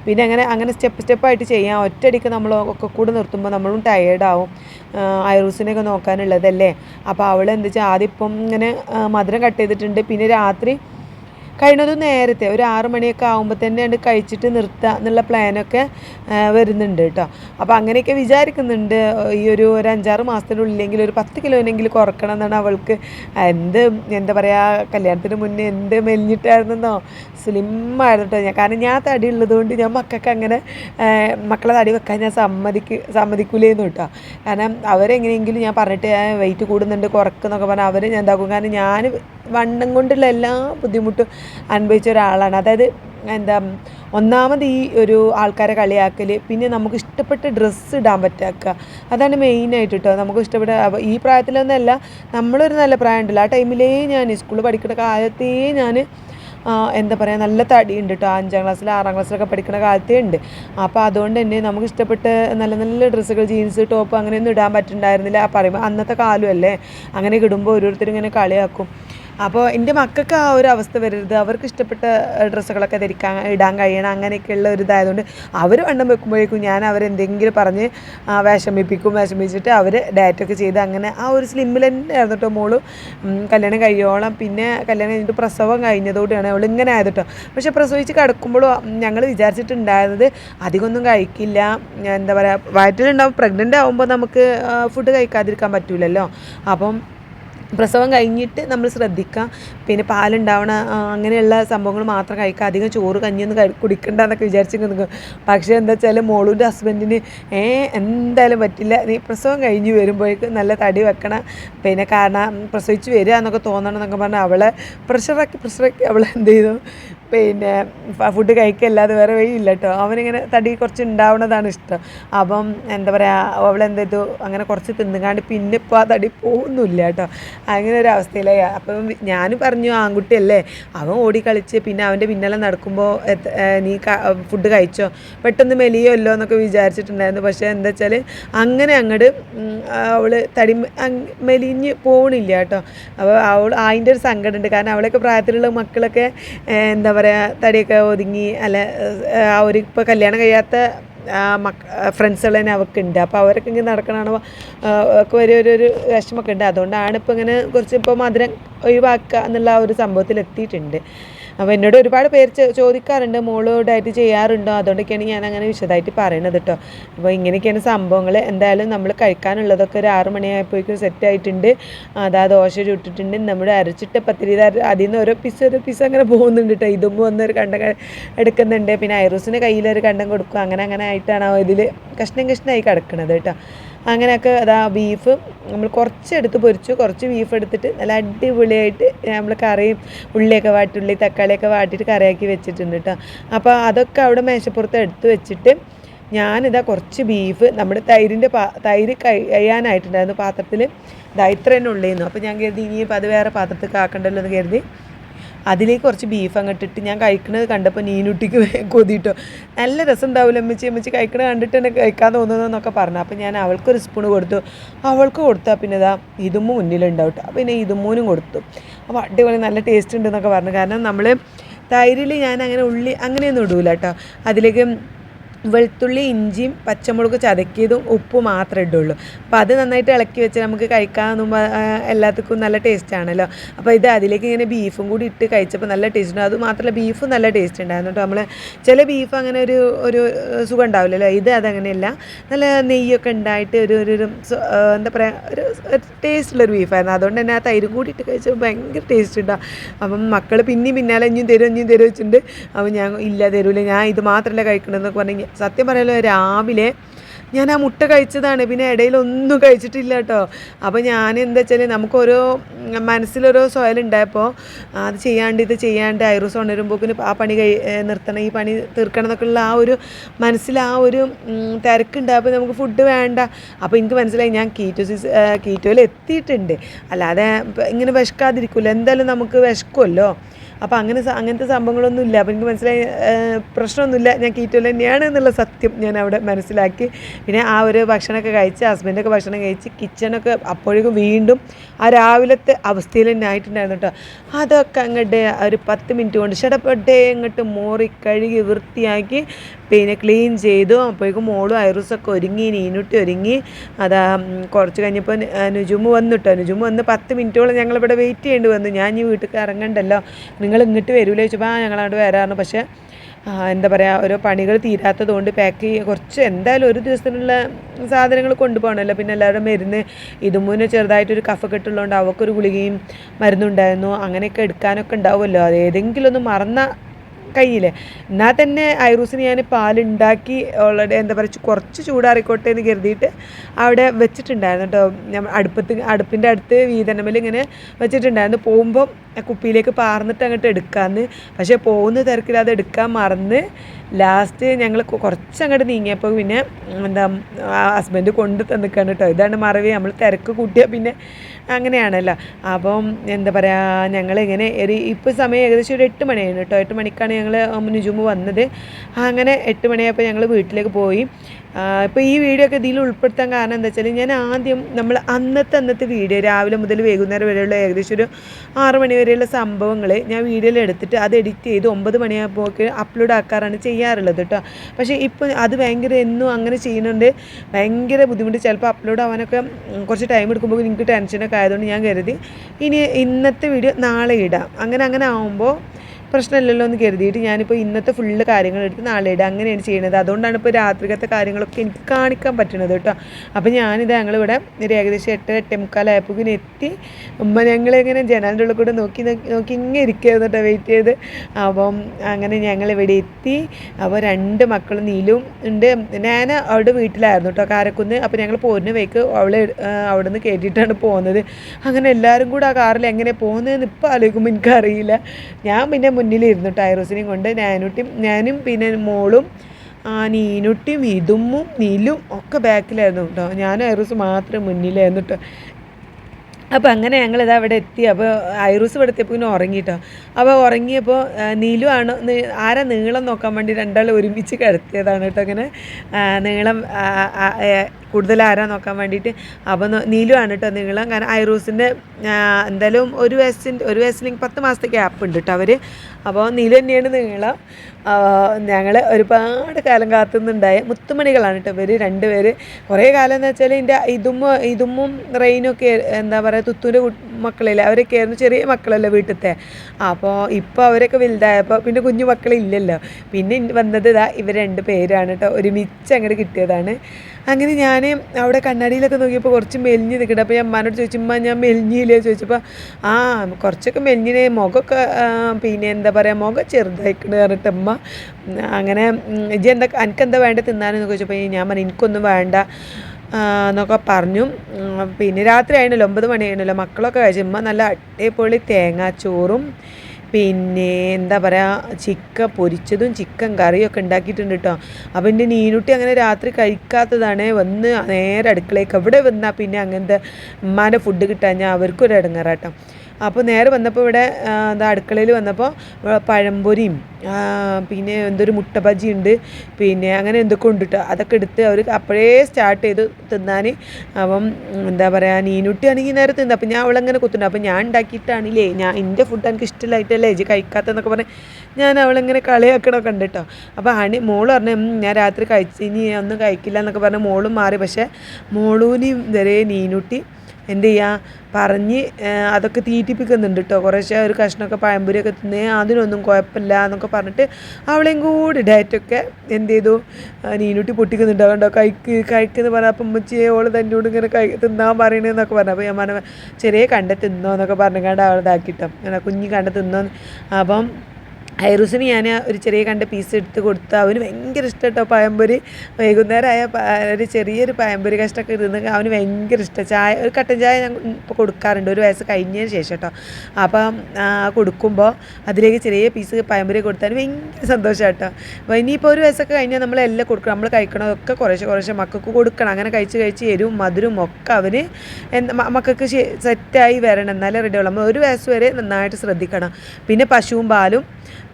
പിന്നെ അങ്ങനെ അങ്ങനെ സ്റ്റെപ്പ് സ്റ്റെപ്പായിട്ട് ചെയ്യാം. ഒറ്റയടിക്ക് നമ്മൾ ഒക്കെ കൂടെ നിർത്തുമ്പോൾ നമ്മളും ടയേർഡാവും ഐറൂസിനെയൊക്കെ നോക്കാനുള്ളതല്ലേ? അപ്പോൾ അവൾ എന്താ വെച്ചാൽ ആദ്യം ഇപ്പം ഇങ്ങനെ മധുരം കട്ട് ചെയ്തിട്ടുണ്ട്. പിന്നെ രാത്രി കഴിയുന്നതും നേരത്തെ ഒരു ആറ് മണിയൊക്കെ ആകുമ്പോൾ തന്നെ അത് കഴിച്ചിട്ട് നിർത്തുക എന്നുള്ള പ്ലാനൊക്കെ വരുന്നുണ്ട് കേട്ടോ അപ്പോൾ അങ്ങനെയൊക്കെ വിചാരിക്കുന്നുണ്ട് ഈ ഒരു ഒരു അഞ്ചാറ് മാസത്തിനുള്ളിലെങ്കിൽ ഒരു പത്ത് കിലോനെങ്കിലും കുറക്കണം എന്നാണ് അവൾക്ക് എന്ത് എന്താ പറയുക കല്യാണത്തിന് മുന്നേ എന്ത് മെലിഞ്ഞിട്ടായിരുന്നെന്നോ സ്ലിം ആയിരുന്നു കേട്ടോ ഞാൻ. കാരണം ഞാൻ തടി ഉള്ളതുകൊണ്ട് ഞാൻ മക്കൾക്ക് അങ്ങനെ മക്കളെ തടി വെക്കാൻ ഞാൻ സമ്മതിക്ക് സമ്മതിക്കൂലേന്ന് കേട്ടോ കാരണം അവരെങ്ങനെയെങ്കിലും ഞാൻ പറഞ്ഞിട്ട് വെയിറ്റ് കൂടുന്നുണ്ട് കുറക്കുന്നൊക്കെ പറഞ്ഞാൽ അവർ ഞാൻ എന്താക്കും. കാരണം ഞാൻ വണ്ണം കൊണ്ടുള്ള എല്ലാ ബുദ്ധിമുട്ടും അനുഭവിച്ച ഒരാളാണ്. അതായത് എന്താ ഒന്നാമത് ഈ ഒരു ആൾക്കാരെ കളിയാക്കൽ പിന്നെ നമുക്ക് ഇഷ്ടപ്പെട്ട ഡ്രസ്സ് ഇടാൻ പറ്റാക്കുക. അതാണ് മെയിനായിട്ട് കേട്ടോ നമുക്ക് ഇഷ്ടപ്പെട്ട ഈ പ്രായത്തിലൊന്നല്ല നമ്മളൊരു നല്ല പ്രായം ഉണ്ടല്ലോ ആ ടൈമിലേ ഞാൻ സ്കൂളിൽ പഠിക്കുന്ന കാലത്തേ ഞാൻ എന്താ പറയുക നല്ല തടി ഉണ്ട് കേട്ടോ അഞ്ചാം ക്ലാസ്സിൽ ആറാം ക്ലാസ്സിലൊക്കെ പഠിക്കുന്ന കാലത്തേ ഉണ്ട്. അപ്പോൾ അതുകൊണ്ട് തന്നെ നമുക്ക് ഇഷ്ടപ്പെട്ട നല്ല നല്ല ഡ്രസ്സുകൾ ജീൻസ് ടോപ്പ് അങ്ങനെയൊന്നും ഇടാൻ പറ്റുന്നുണ്ടായിരുന്നില്ല പറയുമ്പോൾ അന്നത്തെ കാലമല്ലേ അങ്ങനെ ഇടുമ്പോൾ ഓരോരുത്തരും ഇങ്ങനെ കളിയാക്കും. അപ്പോൾ എന്റെ മക്കൾക്ക് ആ ഒരു അവസ്ഥ വരരുത്. അവർക്ക് ഇഷ്ടപ്പെട്ട ഡ്രസ്സുകളൊക്കെ ധരിക്കാൻ ഇടാൻ കഴിയണം. അങ്ങനെയൊക്കെയുള്ള ഒരു ഇതായതുകൊണ്ട് അവർ വണ്ണം വെക്കുമ്പോഴേക്കും ഞാൻ അവരെന്തെങ്കിലും പറഞ്ഞ് വിഷമിപ്പിക്കും. വിഷമിച്ചിട്ട് അവർ ഡയറ്റൊക്കെ ചെയ്ത് അങ്ങനെ ആ ഒരു സ്ലിമ്മിൽ തന്നെ ആയിരുന്നു കേട്ടോ മോൾ കല്യാണം കഴിയോളം. പിന്നെ കല്യാണം കഴിഞ്ഞിട്ട് പ്രസവം കഴിഞ്ഞതോടെയാണ് അവൾ ഇങ്ങനെ ആയത് കേട്ടോ പക്ഷേ പ്രസവിച്ച് കിടക്കുമ്പോഴും ഞങ്ങൾ വിചാരിച്ചിട്ടുണ്ടായിരുന്നത് അധികമൊന്നും കഴിക്കില്ല. എന്താ പറയുക വയറ്റിലുണ്ടാവും പ്രഗ്നന്റ് ആകുമ്പോൾ നമുക്ക് ഫുഡ് കഴിക്കാതിരിക്കാൻ പറ്റില്ലല്ലോ അപ്പം പ്രസവം കഴിഞ്ഞിട്ട് നമ്മൾ ശ്രദ്ധിക്കുക. പിന്നെ പാലുണ്ടാവണ അങ്ങനെയുള്ള സംഭവങ്ങൾ മാത്രം കഴിക്കുക. അധികം ചോറ് കഞ്ഞിയൊന്നും കുടിക്കണ്ട എന്നൊക്കെ വിചാരിച്ചിരിക്കുന്നു. പക്ഷേ എന്താ വെച്ചാൽ മോളൂന്റെ ഹസ്ബൻഡിന് ഏ എന്തായാലും പറ്റില്ല. നീ പ്രസവം കഴിഞ്ഞ് വരുമ്പോഴേക്കും നല്ല തടി വെക്കണം പിന്നെ കാരണം പ്രസവിച്ച് വരിക എന്നൊക്കെ തോന്നണം എന്നൊക്കെ പറഞ്ഞാൽ അവളെ പ്രഷറാക്കി പ്രഷറാക്കി അവളെ എന്ത് ചെയ്തു? പിന്നെ ഫുഡ് കഴിക്കല്ലാതെ വേറെ വഴിയില്ല കേട്ടോ അവനിങ്ങനെ തടി കുറച്ച് ഉണ്ടാവുന്നതാണ് ഇഷ്ടം. അപ്പം എന്താ പറയുക അവളെന്ത് ചെയ്തു അങ്ങനെ കുറച്ച് തിന്നുകാണ്ട് പിന്നെ ഇപ്പോൾ ആ തടി പോകുന്നില്ല കേട്ടോ. അങ്ങനെ ഒരു അവസ്ഥയിലായി. അപ്പം ഞാൻ പറഞ്ഞു ആൺകുട്ടിയല്ലേ അവൻ ഓടി കളിച്ച് പിന്നെ അവന്റെ പിന്നാലെ നടക്കുമ്പോൾ നീ ഫുഡ് കഴിച്ചോ? പെട്ടെന്ന് മെലിയല്ലോ എന്നൊക്കെ വിചാരിച്ചിട്ടുണ്ടായിരുന്നു. പക്ഷേ എന്താ വെച്ചാൽ അങ്ങനെ അങ്ങോട്ട് അവൾ തടി മെലിഞ്ഞ് പോകണില്ല കേട്ടോ. അപ്പോൾ അവൾ അതിന്റെ ഒരു സങ്കടമുണ്ട്. കാരണം അവളൊക്കെ പ്രായത്തിലുള്ള മക്കളൊക്കെ എന്താ പറയുക തടിയൊക്കെ ഒതുങ്ങി അല്ല അവരിപ്പോൾ കല്യാണം കഴിയാത്ത മക്ക ഫ്രണ്ട്സുകൾ തന്നെ അവർക്കുണ്ട് അപ്പോൾ അവരൊക്കെ ഇങ്ങനെ നടക്കണ ഒക്കെ ഒരു ഒരു വിഷമമൊക്കെ ഉണ്ട്. അതുകൊണ്ടാണ് ഇപ്പോൾ ഇങ്ങനെ കുറച്ച് ഇപ്പോൾ മധുരം ഒഴിവാക്കുക എന്നുള്ള ആ ഒരു സംഭവത്തിൽ എത്തിയിട്ടുണ്ട്. അപ്പോൾ എന്നോട് ഒരുപാട് പേര് ചോദിക്കാറുണ്ട് മോളോടായിട്ട് ചെയ്യാറുണ്ടോ? അതുകൊണ്ടൊക്കെയാണ് ഞാൻ അങ്ങനെ വിശദമായിട്ട് പറയണത് കേട്ടോ അപ്പോൾ ഇങ്ങനെയൊക്കെയാണ് സംഭവങ്ങൾ എന്തായാലും നമ്മൾ കഴിക്കാനുള്ളതൊക്കെ ഒരു ആറ് മണിയായപ്പോഴേക്കും സെറ്റ് ആയിട്ടുണ്ട്. അതാ ദോശ ചുട്ടിട്ടുണ്ട്. നമ്മൾ അരച്ചിട്ട പത്തിരി അതിൽ നിന്ന് ഓരോ പീസ് ഓരോ പീസ് അങ്ങനെ പോകുന്നുണ്ട് കേട്ടോ ഇതുമ്പോൾ ഒന്നൊരു കണ്ടം എടുക്കുന്നുണ്ട്. പിന്നെ ഐറൂസിന് കയ്യിലൊരു കണ്ടം കൊടുക്കും. അങ്ങനെ അങ്ങനെ ആയിട്ടാണ് ഇതിൽ കഷ്ണം കഷ്ണമായി കിടക്കുന്നത് കേട്ടോ അങ്ങനെയൊക്കെ അതാ ബീഫ് നമ്മൾ കുറച്ച് എടുത്ത് പൊരിച്ചു കുറച്ച് ബീഫ് എടുത്തിട്ട് നല്ല അടിപൊളിയായിട്ട് നമ്മൾ കറിയും ഉള്ളിയൊക്കെ വാട്ടി ഉള്ളി തക്കാളിയൊക്കെ വാട്ടിയിട്ട് കറിയാക്കി വെച്ചിട്ടുണ്ട് കേട്ടോ അപ്പോൾ അതൊക്കെ അവിടെ മേശപ്പുറത്ത് എടുത്ത് വെച്ചിട്ട് ഞാനിതാ കുറച്ച് ബീഫ് നമ്മുടെ തൈരിന്റെ പാ തൈര് കഴിയാനായിട്ടുണ്ടായിരുന്നു പാത്രത്തിൽ ഇതാ ഇത്ര തന്നെ ഉള്ളേന്നു. അപ്പോൾ ഞാൻ കരുതി ഇനിയിപ്പോൾ അത് വേറെ പാത്രത്തിൽ കാക്കണ്ടല്ലോ എന്ന് കരുതി. അതിലേക്ക് കുറച്ച് ബീഫ് അങ്ങട്ടിട്ട് ഞാൻ കഴിക്കുന്നത് കണ്ടപ്പോൾ നീനുട്ടിക്ക് കൊതിയിട്ടോ നല്ല രസം ഉണ്ടാവില്ല അമ്മച്ചി? അമ്മച്ചി കഴിക്കണത് കണ്ടിട്ട് തന്നെ കഴിക്കാൻ തോന്നുന്നതെന്നൊക്കെ പറഞ്ഞു. അപ്പോൾ ഞാൻ അവൾക്കൊരു സ്പൂൺ കൊടുത്തു. അവൾക്ക് കൊടുത്താൽ പിന്നെ ഇതാ ഇതുമ്മ മുന്നിലുണ്ടാവും അപ്പോൾ പിന്നെ ഇതുമ്മൂനും കൊടുത്തു. അപ്പോൾ അടിപൊളി നല്ല ടേസ്റ്റ് ഉണ്ടെന്നൊക്കെ പറഞ്ഞു. കാരണം നമ്മൾ തൈരിൽ ഞാൻ അങ്ങനെ ഉള്ളി അങ്ങനെയൊന്നും ഇടൂല കേട്ടോ അതിലേക്ക് വെളുത്തുള്ളി ഇഞ്ചിയും പച്ചമുളക് ചതക്കിയതും ഉപ്പ് മാത്രമേ ഇടുള്ളൂ. അപ്പോൾ അത് നന്നായിട്ട് ഇളക്കി വെച്ച് നമുക്ക് കഴിക്കാൻ എല്ലാത്തിനും നല്ല ടേസ്റ്റ് ആണല്ലോ. അപ്പോൾ ഇത് അതിലേക്ക് ഇങ്ങനെ ബീഫും കൂടി ഇട്ട് കഴിച്ചപ്പോൾ നല്ല ടേസ്റ്റ് ഉണ്ട് അത് മാത്രമല്ല ബീഫും നല്ല ടേസ്റ്റ് ഉണ്ടായിരുന്നു കേട്ടോ. നമ്മൾ ചില ബീഫ് അങ്ങനെ ഒരു ഒരു സുഖം ഉണ്ടാവില്ലല്ലോ ഇത് അതങ്ങനെയല്ല. നല്ല നെയ്യൊക്കെ ഉണ്ടായിട്ട് ഒരു ഒരു എന്താ പറയുക ഒരു ടേസ്റ്റുള്ളൊരു ബീഫായിരുന്നു അതുകൊണ്ട് തന്നെ ആ തൈരും കൂടി ഇട്ട് കഴിച്ചപ്പോൾ ഭയങ്കര ടേസ്റ്റ് ഉണ്ടാവും. അപ്പം മക്കൾ പിന്നെയും പിന്നാലെ ഇഞ്ഞും തരും ഇഞ്ഞും തരും വെച്ചിട്ടുണ്ട്. അപ്പം ഞാൻ ഇല്ല തരൂല. ഞാൻ ഇത് മാത്രമല്ല കഴിക്കണമെന്നൊക്കെ പറഞ്ഞ് സത്യം പറയാലോ രാവിലെ ഞാൻ ആ മുട്ട കഴിച്ചതാണ് പിന്നെ ഇടയിൽ ഒന്നും കഴിച്ചിട്ടില്ല കേട്ടോ. അപ്പോൾ ഞാൻ എന്താ വെച്ചാൽ നമുക്കൊരോ മനസ്സിലൊരു സ്വയലുണ്ടായപ്പോൾ അത് ചെയ്യാണ്ട് ഇത് ചെയ്യാണ്ട് ഐറൂസ് ഉണരുമ്പോൾ പിന്നെ ആ പണി ഏ, നിർത്തണം ഈ പണി തീർക്കണം എന്നൊക്കെയുള്ള ആ ഒരു മനസ്സിൽ ആ ഒരു തിരക്കുണ്ടായപ്പോൾ നമുക്ക് ഫുഡ് വേണ്ട. അപ്പോൾ എനിക്ക് മനസ്സിലായി ഞാൻ കീറ്റോസിസ് കീറ്റോയിൽ എത്തിയിട്ടുണ്ട്. അല്ലാതെ ഇങ്ങനെ വിശക്കാതിരിക്കില്ല എന്തായാലും നമുക്ക് വിശക്കുമല്ലോ അപ്പോൾ അങ്ങനെ അങ്ങനത്തെ സംഭവങ്ങളൊന്നും ഇല്ല. അപ്പോൾ എനിക്ക് മനസ്സിലായി പ്രശ്നമൊന്നുമില്ല. ഞാൻ കീറ്റോയിൽ തന്നെയാണ് എന്നുള്ള സത്യം ഞാൻ അവിടെ മനസ്സിലാക്കി. പിന്നെ ആ ഒരു ഭക്ഷണമൊക്കെ കഴിച്ച് ഹസ്ബൻഡൊക്കെ ഭക്ഷണം കഴിച്ച് കിച്ചണൊക്കെ അപ്പോഴേക്കും വീണ്ടും ആ രാവിലത്തെ അവസ്ഥയിൽ തന്നെ ആയിട്ടുണ്ടായിരുന്നു കേട്ടോ അതൊക്കെ അങ്ങോട്ട് ഒരു പത്ത് മിനിറ്റ് കൊണ്ട് ഷടപ്പെട്ടേ അങ്ങോട്ട് മോറി കഴുകി വൃത്തിയാക്കി പിന്നെ ക്ലീൻ ചെയ്തു. അപ്പോഴേക്കും മോളും ഐറൂസൊക്കെ ഒരുങ്ങി നീനുട്ടി ഒരുങ്ങി. അതാ കുറച്ച് കഴിഞ്ഞപ്പോൾ നുജുമ് വന്നു കേട്ടോ നുജുമ് വന്ന് പത്ത് മിനിറ്റോളം ഞങ്ങളിവിടെ വെയിറ്റ് ചെയ്യേണ്ടി വന്നു. ഞാൻ ഈ വീട്ടിൽ ഇറങ്ങണ്ടല്ലോ. നിങ്ങൾ ഇങ്ങോട്ട് വരൂലേ? ചോദിച്ചപ്പോൾ ആ ഞങ്ങളവിടെ വരാറുണ്ട് പക്ഷേ എന്താ പറയുക ഓരോ പണികൾ തീരാത്തത് കൊണ്ട് പാക്ക് ചെയ്യുക കുറച്ച് എന്തായാലും ഒരു ദിവസത്തിനുള്ള സാധനങ്ങൾ കൊണ്ടുപോകണമല്ലോ. പിന്നെ എല്ലാവരും മരുന്ന് ഇതുമുന്നെ ചെറുതായിട്ടൊരു കഫക്കെട്ടുള്ളതുകൊണ്ട് അവൾക്കൊരു ഗുളികയും മരുന്നുണ്ടായിരുന്നു. അങ്ങനെയൊക്കെ എടുക്കാനൊക്കെ ഉണ്ടാവുമല്ലോ. അത് ഏതെങ്കിലും ഒന്ന് മറന്ന കയ്യിലെ. എന്നാൽ തന്നെ ഐറൂസിന് ഞാൻ പാലുണ്ടാക്കി ഓൾറെഡി എന്താ പറയുക കുറച്ച് ചൂടാറിക്കോട്ടെ എന്ന് കരുതിയിട്ട് അവിടെ വെച്ചിട്ടുണ്ടായിരുന്നു കേട്ടോ. അടുപ്പത്ത് അടുപ്പിന്റെ അടുത്ത് വീതനമ്മൽ ഇങ്ങനെ വെച്ചിട്ടുണ്ടായിരുന്നു. പോകുമ്പോൾ കുപ്പിയിലേക്ക് പാർന്നിട്ട് അങ്ങോട്ട് എടുക്കാമെന്ന് പക്ഷേ പോകുന്ന തിരക്കിൽ അത് എടുക്കാൻ മറന്ന് ലാസ്റ്റ് ഞങ്ങൾ കുറച്ച് അങ്ങോട്ട് നീങ്ങിയപ്പോൾ പിന്നെ എന്താ ഹസ്ബൻഡ് കൊണ്ട് തന്നിക്കാണ് കേട്ടോ ഇതാണ് മറവി. നമ്മൾ തിരക്ക് കൂട്ടിയാൽ പിന്നെ അങ്ങനെയാണല്ലോ. അപ്പം എന്താ പറയുക ഞങ്ങളിങ്ങനെ ഒരു ഇപ്പോൾ സമയം ഏകദേശം ഒരു എട്ട് മണിയാണ് കേട്ടോ എട്ട് മണിക്കാണ് ഞങ്ങൾ മുനുജുമ്പ് വന്നത്. അങ്ങനെ എട്ട് മണിയായപ്പോൾ ഞങ്ങൾ വീട്ടിലേക്ക് പോയി. ഇപ്പോൾ ഈ വീഡിയോ ഒക്കെ ഇതിൽ ഉൾപ്പെടുത്താൻ കാരണം എന്താ വെച്ചാൽ ഞാൻ ആദ്യം നമ്മൾ അന്നത്തെ അന്നത്തെ വീഡിയോ രാവിലെ മുതൽ വൈകുന്നേരം വരെയുള്ള ഏകദേശം ഒരു ആറ് മണി വരെയുള്ള സംഭവങ്ങൾ ഞാൻ വീഡിയോയിൽ എടുത്തിട്ട് അത് എഡിറ്റ് ചെയ്ത് ഒമ്പത് മണിയാകുമ്പോൾ അപ്ലോഡ് ആക്കാറാണ് ചെയ്യാറുള്ളത് കേട്ടോ പക്ഷേ ഇപ്പോൾ അത് ഭയങ്കര എന്നും അങ്ങനെ ചെയ്യുന്നുണ്ട് ഭയങ്കര ബുദ്ധിമുട്ട്. ചിലപ്പോൾ അപ്ലോഡ് ആവാനൊക്കെ കുറച്ച് ടൈം എടുക്കുമ്പോൾ എനിക്ക് ടെൻഷനൊക്കെ ആയതുകൊണ്ട് ഞാൻ കരുതി ഇനി ഇന്നത്തെ വീഡിയോ നാളെ ഇടാം. അങ്ങനെ അങ്ങനെ ആകുമ്പോൾ പ്രശ്നമില്ലല്ലോ എന്ന് കരുതിയിട്ട് ഞാനിപ്പോൾ ഇന്നത്തെ ഫുള്ള് കാര്യങ്ങൾ എടുത്ത് നാളെ ഇടുക അങ്ങനെയാണ് ചെയ്യുന്നത് അതുകൊണ്ടാണ് ഇപ്പോൾ രാത്രികത്തെ കാര്യങ്ങളൊക്കെ എനിക്ക് കാണിക്കാൻ പറ്റുന്നത് കേട്ടോ. അപ്പോൾ ഞാനിത് ഞങ്ങളിവിടെ ഒരു ഏകദേശം എട്ട് എട്ടേ മുക്കാലായപ്പോഴേക്കും എത്തി. ഉമ്മ ഞങ്ങളിങ്ങനെ ജനാലിന്റെ ഉള്ളിൽ കൂടെ നോക്കി നോക്കി നോക്കി ഇങ്ങനെ ഇരിക്കുകയായിരുന്നു കേട്ടോ വെയിറ്റ് ചെയ്ത്. അപ്പം അങ്ങനെ ഞങ്ങൾ ഇവിടെ എത്തി. അപ്പോൾ രണ്ട് മക്കളും നീലും ഉണ്ട്. ഞാൻ അവിടെ വീട്ടിലായിരുന്നു കേട്ടോ കാരക്കുന്ന്. അപ്പോൾ ഞങ്ങൾ പോരുന്ന വഴിക്ക് അവളെ അവിടെ നിന്ന് കയറ്റിയിട്ടാണ് പോകുന്നത് അങ്ങനെ എല്ലാവരും കൂടെ ആ കാറിൽ എങ്ങനെ പോകുന്നതെന്ന് ഇപ്പോൾ ആലോചിക്കുമ്പോൾ എനിക്കറിയില്ല. ഞാൻ പിന്നെ മുന്നിലിരുന്നു ടൈറോസിനെയും കൊണ്ട്. ഞാനുട്ടിയും ഞാനും പിന്നെ മോളും നീനുട്ടിയും ഇതുമ്മും നീലും ഒക്കെ ബാക്കിലായിരുന്നു കേട്ടോ. ഞാനും ഐറൂസ് മാത്രം മുന്നിലായിരുന്നു കേട്ടോ. അപ്പോൾ അങ്ങനെ ഞങ്ങൾ ഞങ്ങളിത് അവിടെ എത്തി. അപ്പോൾ ഐറൂസ് ഇവിടെ എത്തിയപ്പോൾ പിന്നെ ഉറങ്ങിയിട്ടോ അപ്പോൾ ഉറങ്ങിയപ്പോൾ നീലു ആണ് ആരെ നീളം നോക്കാൻ വേണ്ടി രണ്ടാൾ ഒരുമിച്ച് കിടത്തിയതാണ് കേട്ടോ അങ്ങനെ നീളം കൂടുതൽ ആരാ നോക്കാൻ വേണ്ടിയിട്ട്? അപ്പോൾ നീലുവാണ് കേട്ടോ നീളം കാരണം ഐറൂസിന്റെ എന്തായാലും ഒരു വയസ്സിന്റെ ഒരു വയസ്സിലെങ്കിൽ പത്ത് മാസത്തെ ഗ്യാപ്പ് ഉണ്ട് കേട്ടോ അവർ അപ്പോൾ നീലു തന്നെയാണ് നീളം. ഞങ്ങൾ ഒരുപാട് കാലം കാത്തുനിന്നുണ്ടായ മുത്തുമണികളാണ് കേട്ടോ ഇവർ രണ്ടുപേര്. കുറേ കാലം എന്ന് വെച്ചാൽ എന്റെ ഇതും ഇതുമ്മും റെയിനും ഒക്കെ എന്താ പറയുക തുത്തൂന്റെ മക്കളില്ല? അവരൊക്കെ ആയിരുന്നു ചെറിയ മക്കളല്ലേ വീട്ടിലത്തെ. അപ്പോൾ ഇപ്പോൾ അവരൊക്കെ വലുതായപ്പോൾ പിന്നെ കുഞ്ഞു മക്കളില്ലല്ലോ. പിന്നെ വന്നത് ഇതാ ഇവർ രണ്ട് പേരാണ് കേട്ടോ ഒരുമിച്ച് അങ്ങോട്ട് കിട്ടിയതാണ്. അങ്ങനെ ഞാൻ അവിടെ കണ്ണാടിയിലൊക്കെ നോക്കിയപ്പോൾ കുറച്ച് മെലിഞ്ഞ് നിൽക്കട്ടെ അപ്പോൾ ഞാൻ അമ്മനോട് ചോദിച്ചു ഉമ്മ ഞാൻ മെലിഞ്ഞില്ലേ? ചോദിച്ചപ്പോൾ ആ കുറച്ചൊക്കെ മെലിഞ്ഞിനെ മുഖമൊക്കെ പിന്നെ എന്താ പറയുക മുഖം ചെറുതായിക്കണ് പറഞ്ഞിട്ട് അമ്മ അങ്ങനെ ഇജി എന്താ എനിക്കെന്താ വേണ്ട തിന്നാനെന്ന് ചോദിച്ചപ്പോൾ ഞാൻ പറഞ്ഞു എനിക്കൊന്നും വേണ്ട എന്നൊക്കെ പറഞ്ഞു. പിന്നെ രാത്രി ആയിരുന്നല്ലോ ഒമ്പത് മണി ആയിരുന്നല്ലോ മക്കളൊക്കെ കഴിച്ചു ഉമ്മ നല്ല അടിപൊളി തേങ്ങാച്ചോറും പിന്നെ എന്താ പറയുക ചിക്കൻ പൊരിച്ചതും ചിക്കൻ കറിയും ഒക്കെ ഉണ്ടാക്കിയിട്ടുണ്ട് കേട്ടോ അപ്പം എന്റെ നീനുട്ടി അങ്ങനെ രാത്രി കഴിക്കാത്തതാണ്. വന്ന് നേരെ അടുക്കളയ്ക്ക് എവിടെ വന്നാൽ പിന്നെ അങ്ങനത്തെ ഉമ്മാന്റെ ഫുഡ് കിട്ടാഞ്ഞാൽ അവർക്കൊരു ഇടങ്ങാറാട്ടോ അപ്പോൾ നേരെ വന്നപ്പോൾ ഇവിടെ എന്താ അടുക്കളയിൽ വന്നപ്പോൾ പഴംപൊരിയും പിന്നെ എന്തൊരു മുട്ട ബജി ഉണ്ട് പിന്നെ അങ്ങനെ എന്തൊക്കെ ഉണ്ട് അതൊക്കെ എടുത്ത് അവർ അപ്പോഴേ സ്റ്റാർട്ട് ചെയ്ത് തിന്നാൻ അപ്പം എന്താ പറയുക നീനുട്ടി ആണെങ്കിൽ നേരെ തിന്നു. അപ്പം ഞാൻ അവളങ്ങനെ കുത്തുണ്ട് അപ്പം ഞാൻ ഉണ്ടാക്കിയിട്ടാണില്ലേ ഞാൻ എന്റെ ഫുഡ് എനിക്ക് ഇഷ്ടമില്ലായിട്ടല്ലേ ഇജ് കഴിക്കാത്തതെന്നൊക്കെ പറഞ്ഞ് ഞാൻ അവളെങ്ങനെ കളിയാക്കണമൊക്കെ ഉണ്ട് കേട്ടോ അപ്പോൾ അണി മോൾ പറഞ്ഞു ഞാൻ രാത്രി കഴിച്ച് ഇനി ഒന്നും കഴിക്കില്ല എന്നൊക്കെ പറഞ്ഞ് മോളും മാറി. പക്ഷേ മോളൂനെയും വരെ നീനുട്ടി എന്ത് ചെയ്യുക പറഞ്ഞ് അതൊക്കെ തീറ്റിപ്പിക്കുന്നുണ്ട് കേട്ടോ കുറേശ്ശെ ഒരു കഷ്ണമൊക്കെ പഴംപൊരിയൊക്കെ തിന്നേ അതിനൊന്നും കുഴപ്പമില്ല എന്നൊക്കെ പറഞ്ഞിട്ട് അവളെയും കൂടി ഡയറ്റൊക്കെ എന്ത് ചെയ്തു? നീനൂട്ടി പൊട്ടിക്കുന്നുണ്ട്. അതുകൊണ്ടോ കഴിക്ക് കഴിക്കുന്ന പറഞ്ഞ അപ്പം ഉമ്മച്ചിയെ ഓൾ തന്നോട് ഇങ്ങനെ കഴി തിന്നാൻ പറയണെന്നൊക്കെ പറഞ്ഞു. അപ്പോൾ ഞാൻ പറഞ്ഞ ചെറിയ കണ്ട തിന്നോ എന്നൊക്കെ പറഞ്ഞുകൊണ്ട് അവൾ ഇതാക്കിട്ടോ. അങ്ങനെ കുഞ്ഞ് കണ്ട തിന്നോ അപ്പം ഐറൂസിന് ഞാൻ ഒരു ചെറിയ കണ്ട പീസ് എടുത്ത് കൊടുത്ത്. അവന് ഭയങ്കര ഇഷ്ടം കേട്ടോ പഴംപൊരി വൈകുന്നേരമായ ഒരു ചെറിയൊരു പഴംപൊരി കഷ്ടമൊക്കെ ഇരുന്ന് അവന് ഭയങ്കര ഇഷ്ടം. ചായ ഒരു കട്ടൻ ചായ ഞാൻ ഇപ്പോൾ കൊടുക്കാറുണ്ട്. ഒരു വയസ്സ് കഴിഞ്ഞതിന് ശേഷം കേട്ടോ അപ്പം കൊടുക്കുമ്പോൾ അതിലേക്ക് ചെറിയ പീസ് പഴംപൊരി കൊടുത്താൽ ഭയങ്കര സന്തോഷം കേട്ടോ അപ്പോൾ ഇനിയിപ്പോൾ ഒരു വയസ്സൊക്കെ കഴിഞ്ഞാൽ നമ്മൾ എല്ലാം കൊടുക്കണം നമ്മൾ കഴിക്കണതൊക്കെ കുറേശ്ശെ കുറേശ്ശെ മക്കൾക്ക് കൊടുക്കണം. അങ്ങനെ കഴിച്ച് കഴിച്ച് എരിവും മധുരവും ഒക്കെ അവന് മക്കൾക്ക് സെറ്റായി വരണം. എന്നാലേ റെഡി ആവുള്ളൂ. നമ്മൾ ഒരു വയസ്സ് വരെ നന്നായിട്ട് ശ്രദ്ധിക്കണം. പിന്നെ പശുവും പാലും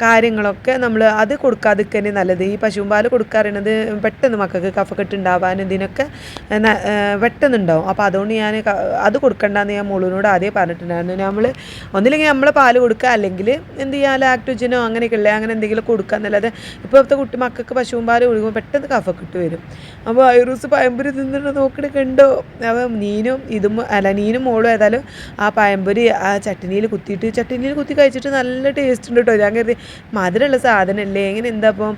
കാര്യങ്ങളൊക്കെ നമ്മൾ അത് കൊടുക്കാതിരിക്കുക തന്നെ നല്ലത്. ഈ പശുവും പാൽ കൊടുക്കാറുള്ളത് പെട്ടെന്ന് മക്കൾക്ക് കഫക്കെട്ട് ഉണ്ടാവാൻ ഇതിനൊക്കെ പെട്ടെന്ന് ഉണ്ടാവും അപ്പോൾ അതുകൊണ്ട് ഞാൻ അത് കൊടുക്കണ്ടെന്ന് ഞാൻ മോളിനോട് ആദ്യം പറഞ്ഞിട്ടുണ്ടായിരുന്നു. നമ്മൾ ഒന്നില്ലെങ്കിൽ നമ്മൾ പാൽ കൊടുക്കുക അല്ലെങ്കിൽ എന്ത് ചെയ്യുക ലാക്ടോജനോ അങ്ങനെയൊക്കെ ഉള്ള അങ്ങനെ എന്തെങ്കിലും കൊടുക്കുക എന്നല്ലാതെ ഇപ്പോഴത്തെ കുട്ടി മക്കൾക്ക് പശുവും പാൽ കൊടുക്കുമ്പോൾ പെട്ടെന്ന് കഫക്കെട്ട് വരും. അപ്പോൾ ഐറൂസ് പഴംപൊരി തിന്നിട്ട് നോക്കണൊക്കെ കണ്ടോ? അപ്പോൾ നീനും ഇതും അല്ല നീനും മോളും ഏതായാലും ആ പയമ്പൊരി ആ ചട്ടിനിയിൽ കുത്തിയിട്ട് ചട്ടിനിയിൽ കുത്തി കഴിച്ചിട്ട് നല്ല ടേസ്റ്റ് ഉണ്ട് കേട്ടോ. ഞാൻ കരുതി മധുരമുള്ള സാധനമല്ലേ? എങ്ങനെ എന്താ അപ്പം?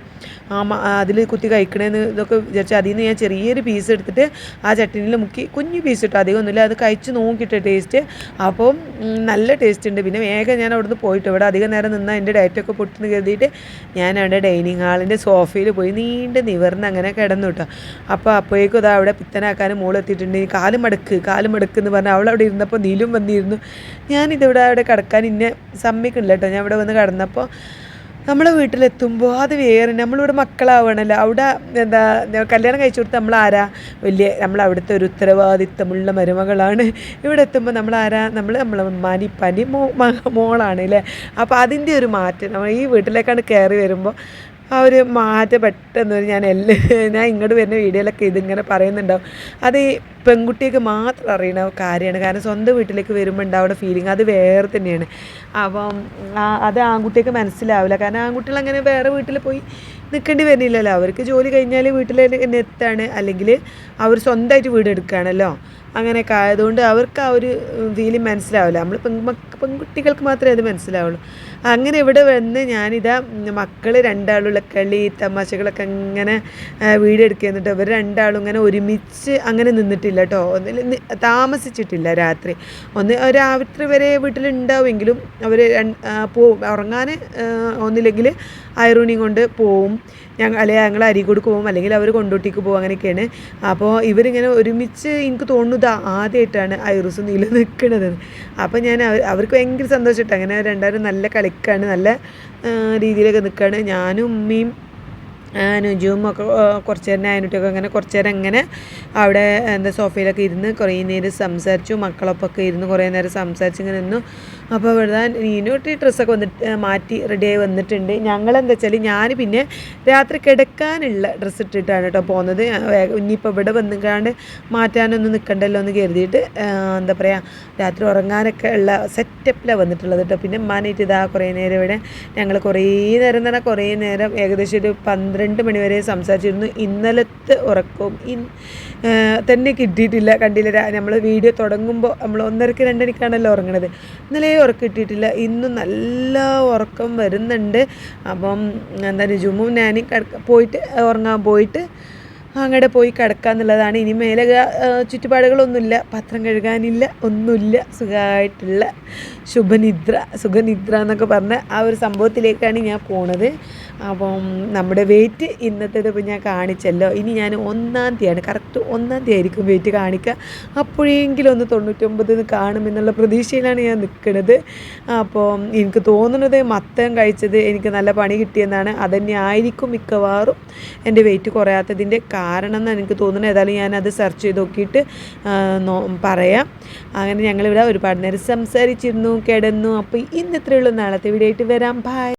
ആ അതിൽ കുത്തി കഴിക്കണേന്ന് ഇതൊക്കെ വിചാരിച്ചു അതിൽ നിന്ന് ഞാൻ ചെറിയൊരു പീസ് എടുത്തിട്ട് ആ ചട്ടിനിൽ മുക്കി കുഞ്ഞു പീസ് ഇട്ടു. അധികം ഒന്നുമില്ല അത് കഴിച്ച് നോക്കിയിട്ട് ടേസ്റ്റ് അപ്പോൾ നല്ല ടേസ്റ്റ് ഉണ്ട്. പിന്നെ വേഗം ഞാൻ അവിടുന്ന് പോയിട്ട് ഇവിടെ അധികം നേരം നിന്നാൽ എന്റെ ഡയറ്റൊക്കെ പൊട്ടെന്ന് കരുതിയിട്ട് ഞാൻ അവിടെ ഡൈനിങ് ഹാളിന്റെ സോഫയിൽ പോയി നീണ്ട് നിവർന്ന് അങ്ങനെ കിടന്നു കേട്ടോ അപ്പോൾ അപ്പോഴേക്കും അത് അവിടെ പിത്തനാക്കാനും മോളെത്തിയിട്ടുണ്ട് കാൽ മടക്ക് കാൽ മടക്ക് എന്ന് പറഞ്ഞാൽ അവളവിടെ ഇരുന്നപ്പോൾ നീലും വന്നിരുന്നു. ഞാനിതിവിടെ അവിടെ കിടക്കാൻ ഇന്നെ സമ്മതിക്കണില്ല കേട്ടോ ഞാൻ ഇവിടെ വന്ന് കിടന്നപ്പോൾ നമ്മളെ വീട്ടിലെത്തുമ്പോൾ അത് വേറെ നമ്മളിവിടെ മക്കളാവണല്ലോ. അവിടെ എന്താ കല്യാണം കഴിച്ചു കൊടുത്ത് നമ്മൾ ആരാ വലിയ നമ്മൾ അവിടുത്തെ ഒരു ഉത്തരവാദിത്തമുള്ള മരുമകളാണ്. ഇവിടെ എത്തുമ്പോൾ നമ്മൾ ആരാ നമ്മൾ നമ്മളെ ഉമ്മാനി പനി മ- മോളാണ് അല്ലേ? അപ്പോൾ അതിന്റെ ഒരു മാറ്റം നമ്മൾ ഈ വീട്ടിലേക്കാണ് കയറി വരുമ്പോൾ ആ ഒരു മാറ്റം പെട്ടെന്ന് ഞാൻ എല്ലാ ഞാൻ ഇങ്ങോട്ട് വരുന്ന വീഡിയോയിലൊക്കെ ഇതിങ്ങനെ പറയുന്നുണ്ടാവും. അത് ഈ പെൺകുട്ടിക്ക് മാത്രം അറിയണ കാര്യമാണ്. കാരണം സ്വന്തം വീട്ടിലേക്ക് വരുമ്പോൾ ഉണ്ടാവുന്ന ഫീലിംഗ് അത് വേറെ തന്നെയാണ്. അപ്പം അത് ആൺകുട്ടിക്ക് മനസ്സിലാവില്ല. കാരണം ആൺകുട്ടികൾ അങ്ങനെ വേറെ വീട്ടിൽ പോയി നിൽക്കേണ്ടി വരുന്നില്ലല്ലോ. അവർക്ക് ജോലി കഴിഞ്ഞാൽ വീട്ടിൽ തന്നെ എത്താണ്? അല്ലെങ്കിൽ അവർ സ്വന്തമായിട്ട് വീട് എടുക്കുകയാണല്ലോ അങ്ങനെയൊക്കെ ആയതുകൊണ്ട് അവർക്ക് ആ ഒരു ഫീലിംഗ് മനസ്സിലാവില്ല. നമ്മൾ പെൺ പെൺകുട്ടികൾക്ക് മാത്രമേ അത് മനസ്സിലാവുള്ളൂ. അങ്ങനെ ഇവിടെ വന്ന് ഞാനിതാ മക്കൾ രണ്ടാളുള്ള കളി തമാശകളൊക്കെ അങ്ങനെ വീഡിയോ എടുക്കുക എന്നിട്ട് ഇവർ രണ്ടാളും ഇങ്ങനെ ഒരുമിച്ച് അങ്ങനെ നിന്നിട്ടില്ല കേട്ടോ. ഒന്നിൽ താമസിച്ചിട്ടില്ല രാത്രി. ഒന്ന് രാത്രി വരെ വീട്ടിലുണ്ടാവുമെങ്കിലും അവർ പോവും. ഉറങ്ങാൻ ഒന്നില്ലെങ്കിൽ അയറൂണിയും കൊണ്ട് പോവും. ഞങ്ങൾ അല്ലെങ്കിൽ ഞങ്ങൾ അരീക്കോട് പോകും അല്ലെങ്കിൽ അവർ കൊണ്ടോട്ടിക്ക് പോകും അങ്ങനെയൊക്കെയാണ്. അപ്പോൾ ഇവരിങ്ങനെ ഒരുമിച്ച് എനിക്ക് തോന്നുന്നു ആദ്യമായിട്ടാണ് ഐറൂസ് നീല നിൽക്കുന്നത് അപ്പോൾ ഞാൻ അവർ- അവർക്ക് ഭയങ്കര സന്തോഷമായിട്ട് അങ്ങനെ രണ്ടാരും നല്ല കളിക്കാണ് നല്ല രീതിയിലൊക്കെ നിൽക്കുകയാണ് ഞാനും ഉമ്മയും നുജുവും ഒക്കെ കുറച്ച് നേരം അതിനൊക്കെ അങ്ങനെ കുറച്ച് നേരം അങ്ങനെ അവിടെ എന്താ സോഫയിലൊക്കെ ഇരുന്ന് കുറേ നേരം സംസാരിച്ചു മക്കളൊപ്പമൊക്കെ ഇരുന്ന് കുറേ നേരം സംസാരിച്ച് ഇങ്ങനെ നിന്നു. അപ്പോൾ ഇവിടെ നീനോട്ട് ഡ്രസ്സൊക്കെ വന്നിട്ട് മാറ്റി റെഡിയായി വന്നിട്ടുണ്ട്. ഞങ്ങളെന്താ വെച്ചാൽ ഞാൻ പിന്നെ രാത്രി കിടക്കാനുള്ള ഡ്രസ്സ് ഇട്ടിട്ടാണ് കേട്ടോ പോകുന്നത് ഇനിയിപ്പോൾ ഇവിടെ വന്നിക്കാണ്ട് മാറ്റാനൊന്നും നിൽക്കണ്ടല്ലോ എന്ന് കരുതിയിട്ട് എന്താ പറയുക രാത്രി ഉറങ്ങാനൊക്കെ ഉള്ള സെറ്റപ്പിലാണ് വന്നിട്ടുള്ളത് കേട്ടോ പിന്നെ ഉമ്മാനായിട്ട് ഇതാ കുറേ നേരം ഇവിടെ ഞങ്ങൾ കുറേ നേരം തന്നെ കുറേ നേരം ഏകദേശം ഒരു പന്ത്രണ്ട് മണിവരെ സംസാരിച്ചിരുന്നു. ഇന്നലത്തെ ഉറക്കവും ഇൻ തന്നെ കിട്ടിയിട്ടില്ല. കണ്ടില്ല നമ്മൾ വീഡിയോ തുടങ്ങുമ്പോൾ നമ്മൾ ഒന്നരക്ക് രണ്ടരക്കാണല്ലോ ഉറങ്ങണത്. ഇന്നലെ ഉറക്കം കിട്ടിയിട്ടില്ല ഇന്നും നല്ല ഉറക്കം വരുന്നുണ്ട്. അപ്പം എന്താ ജുമ്മും ഞാനും കിടക്ക പോയിട്ട് ഉറങ്ങാൻ പോയിട്ട് അങ്ങോട്ട് പോയി കിടക്കുക എന്നുള്ളതാണ് ഇനി മേലെ ചുറ്റുപാടുകളൊന്നുമില്ല. പത്രം കഴുകാനില്ല ഒന്നുമില്ല. സുഖമായിട്ടുള്ള ശുഭനിദ്ര സുഖനിദ്ര എന്നൊക്കെ പറഞ്ഞ ആ ഒരു സംഭവത്തിലേക്കാണ് ഞാൻ പോണത്. അപ്പം നമ്മുടെ വെയിറ്റ് ഇന്നത്തേത് ഇപ്പം ഞാൻ കാണിച്ചല്ലോ. ഇനി ഞാൻ ഒന്നാം തീയതിയാണ് കറക്റ്റ് ഒന്നാം തീയതി ആയിരിക്കും വെയിറ്റ് കാണിക്കുക. അപ്പോഴെങ്കിലും ഒന്ന് തൊണ്ണൂറ്റൊമ്പത് കാണുമെന്നുള്ള പ്രതീക്ഷയിലാണ് ഞാൻ നിൽക്കുന്നത്. അപ്പോൾ എനിക്ക് തോന്നുന്നത് മത്തം കഴിച്ചത് എനിക്ക് നല്ല പണി കിട്ടിയെന്നാണ്. അതന്നെ ആയിരിക്കും മിക്കവാറും എന്റെ വെയിറ്റ് കുറയാത്തതിന്റെ കാരണം എന്നാണ് എനിക്ക് തോന്നുന്നത്. ഏതായാലും ഞാനത് സെർച്ച് ചെയ്ത് നോക്കിയിട്ട് പറയാം. അങ്ങനെ ഞങ്ങളിവിടെ ഒരുപാട് നേരം സംസാരിച്ചിരുന്നു കിടന്നു. അപ്പോൾ ഇന്ന് ഇത്രയുള്ള നാളത്തെ വീഡിയോ ആയിട്ട് വരാം. ബൈ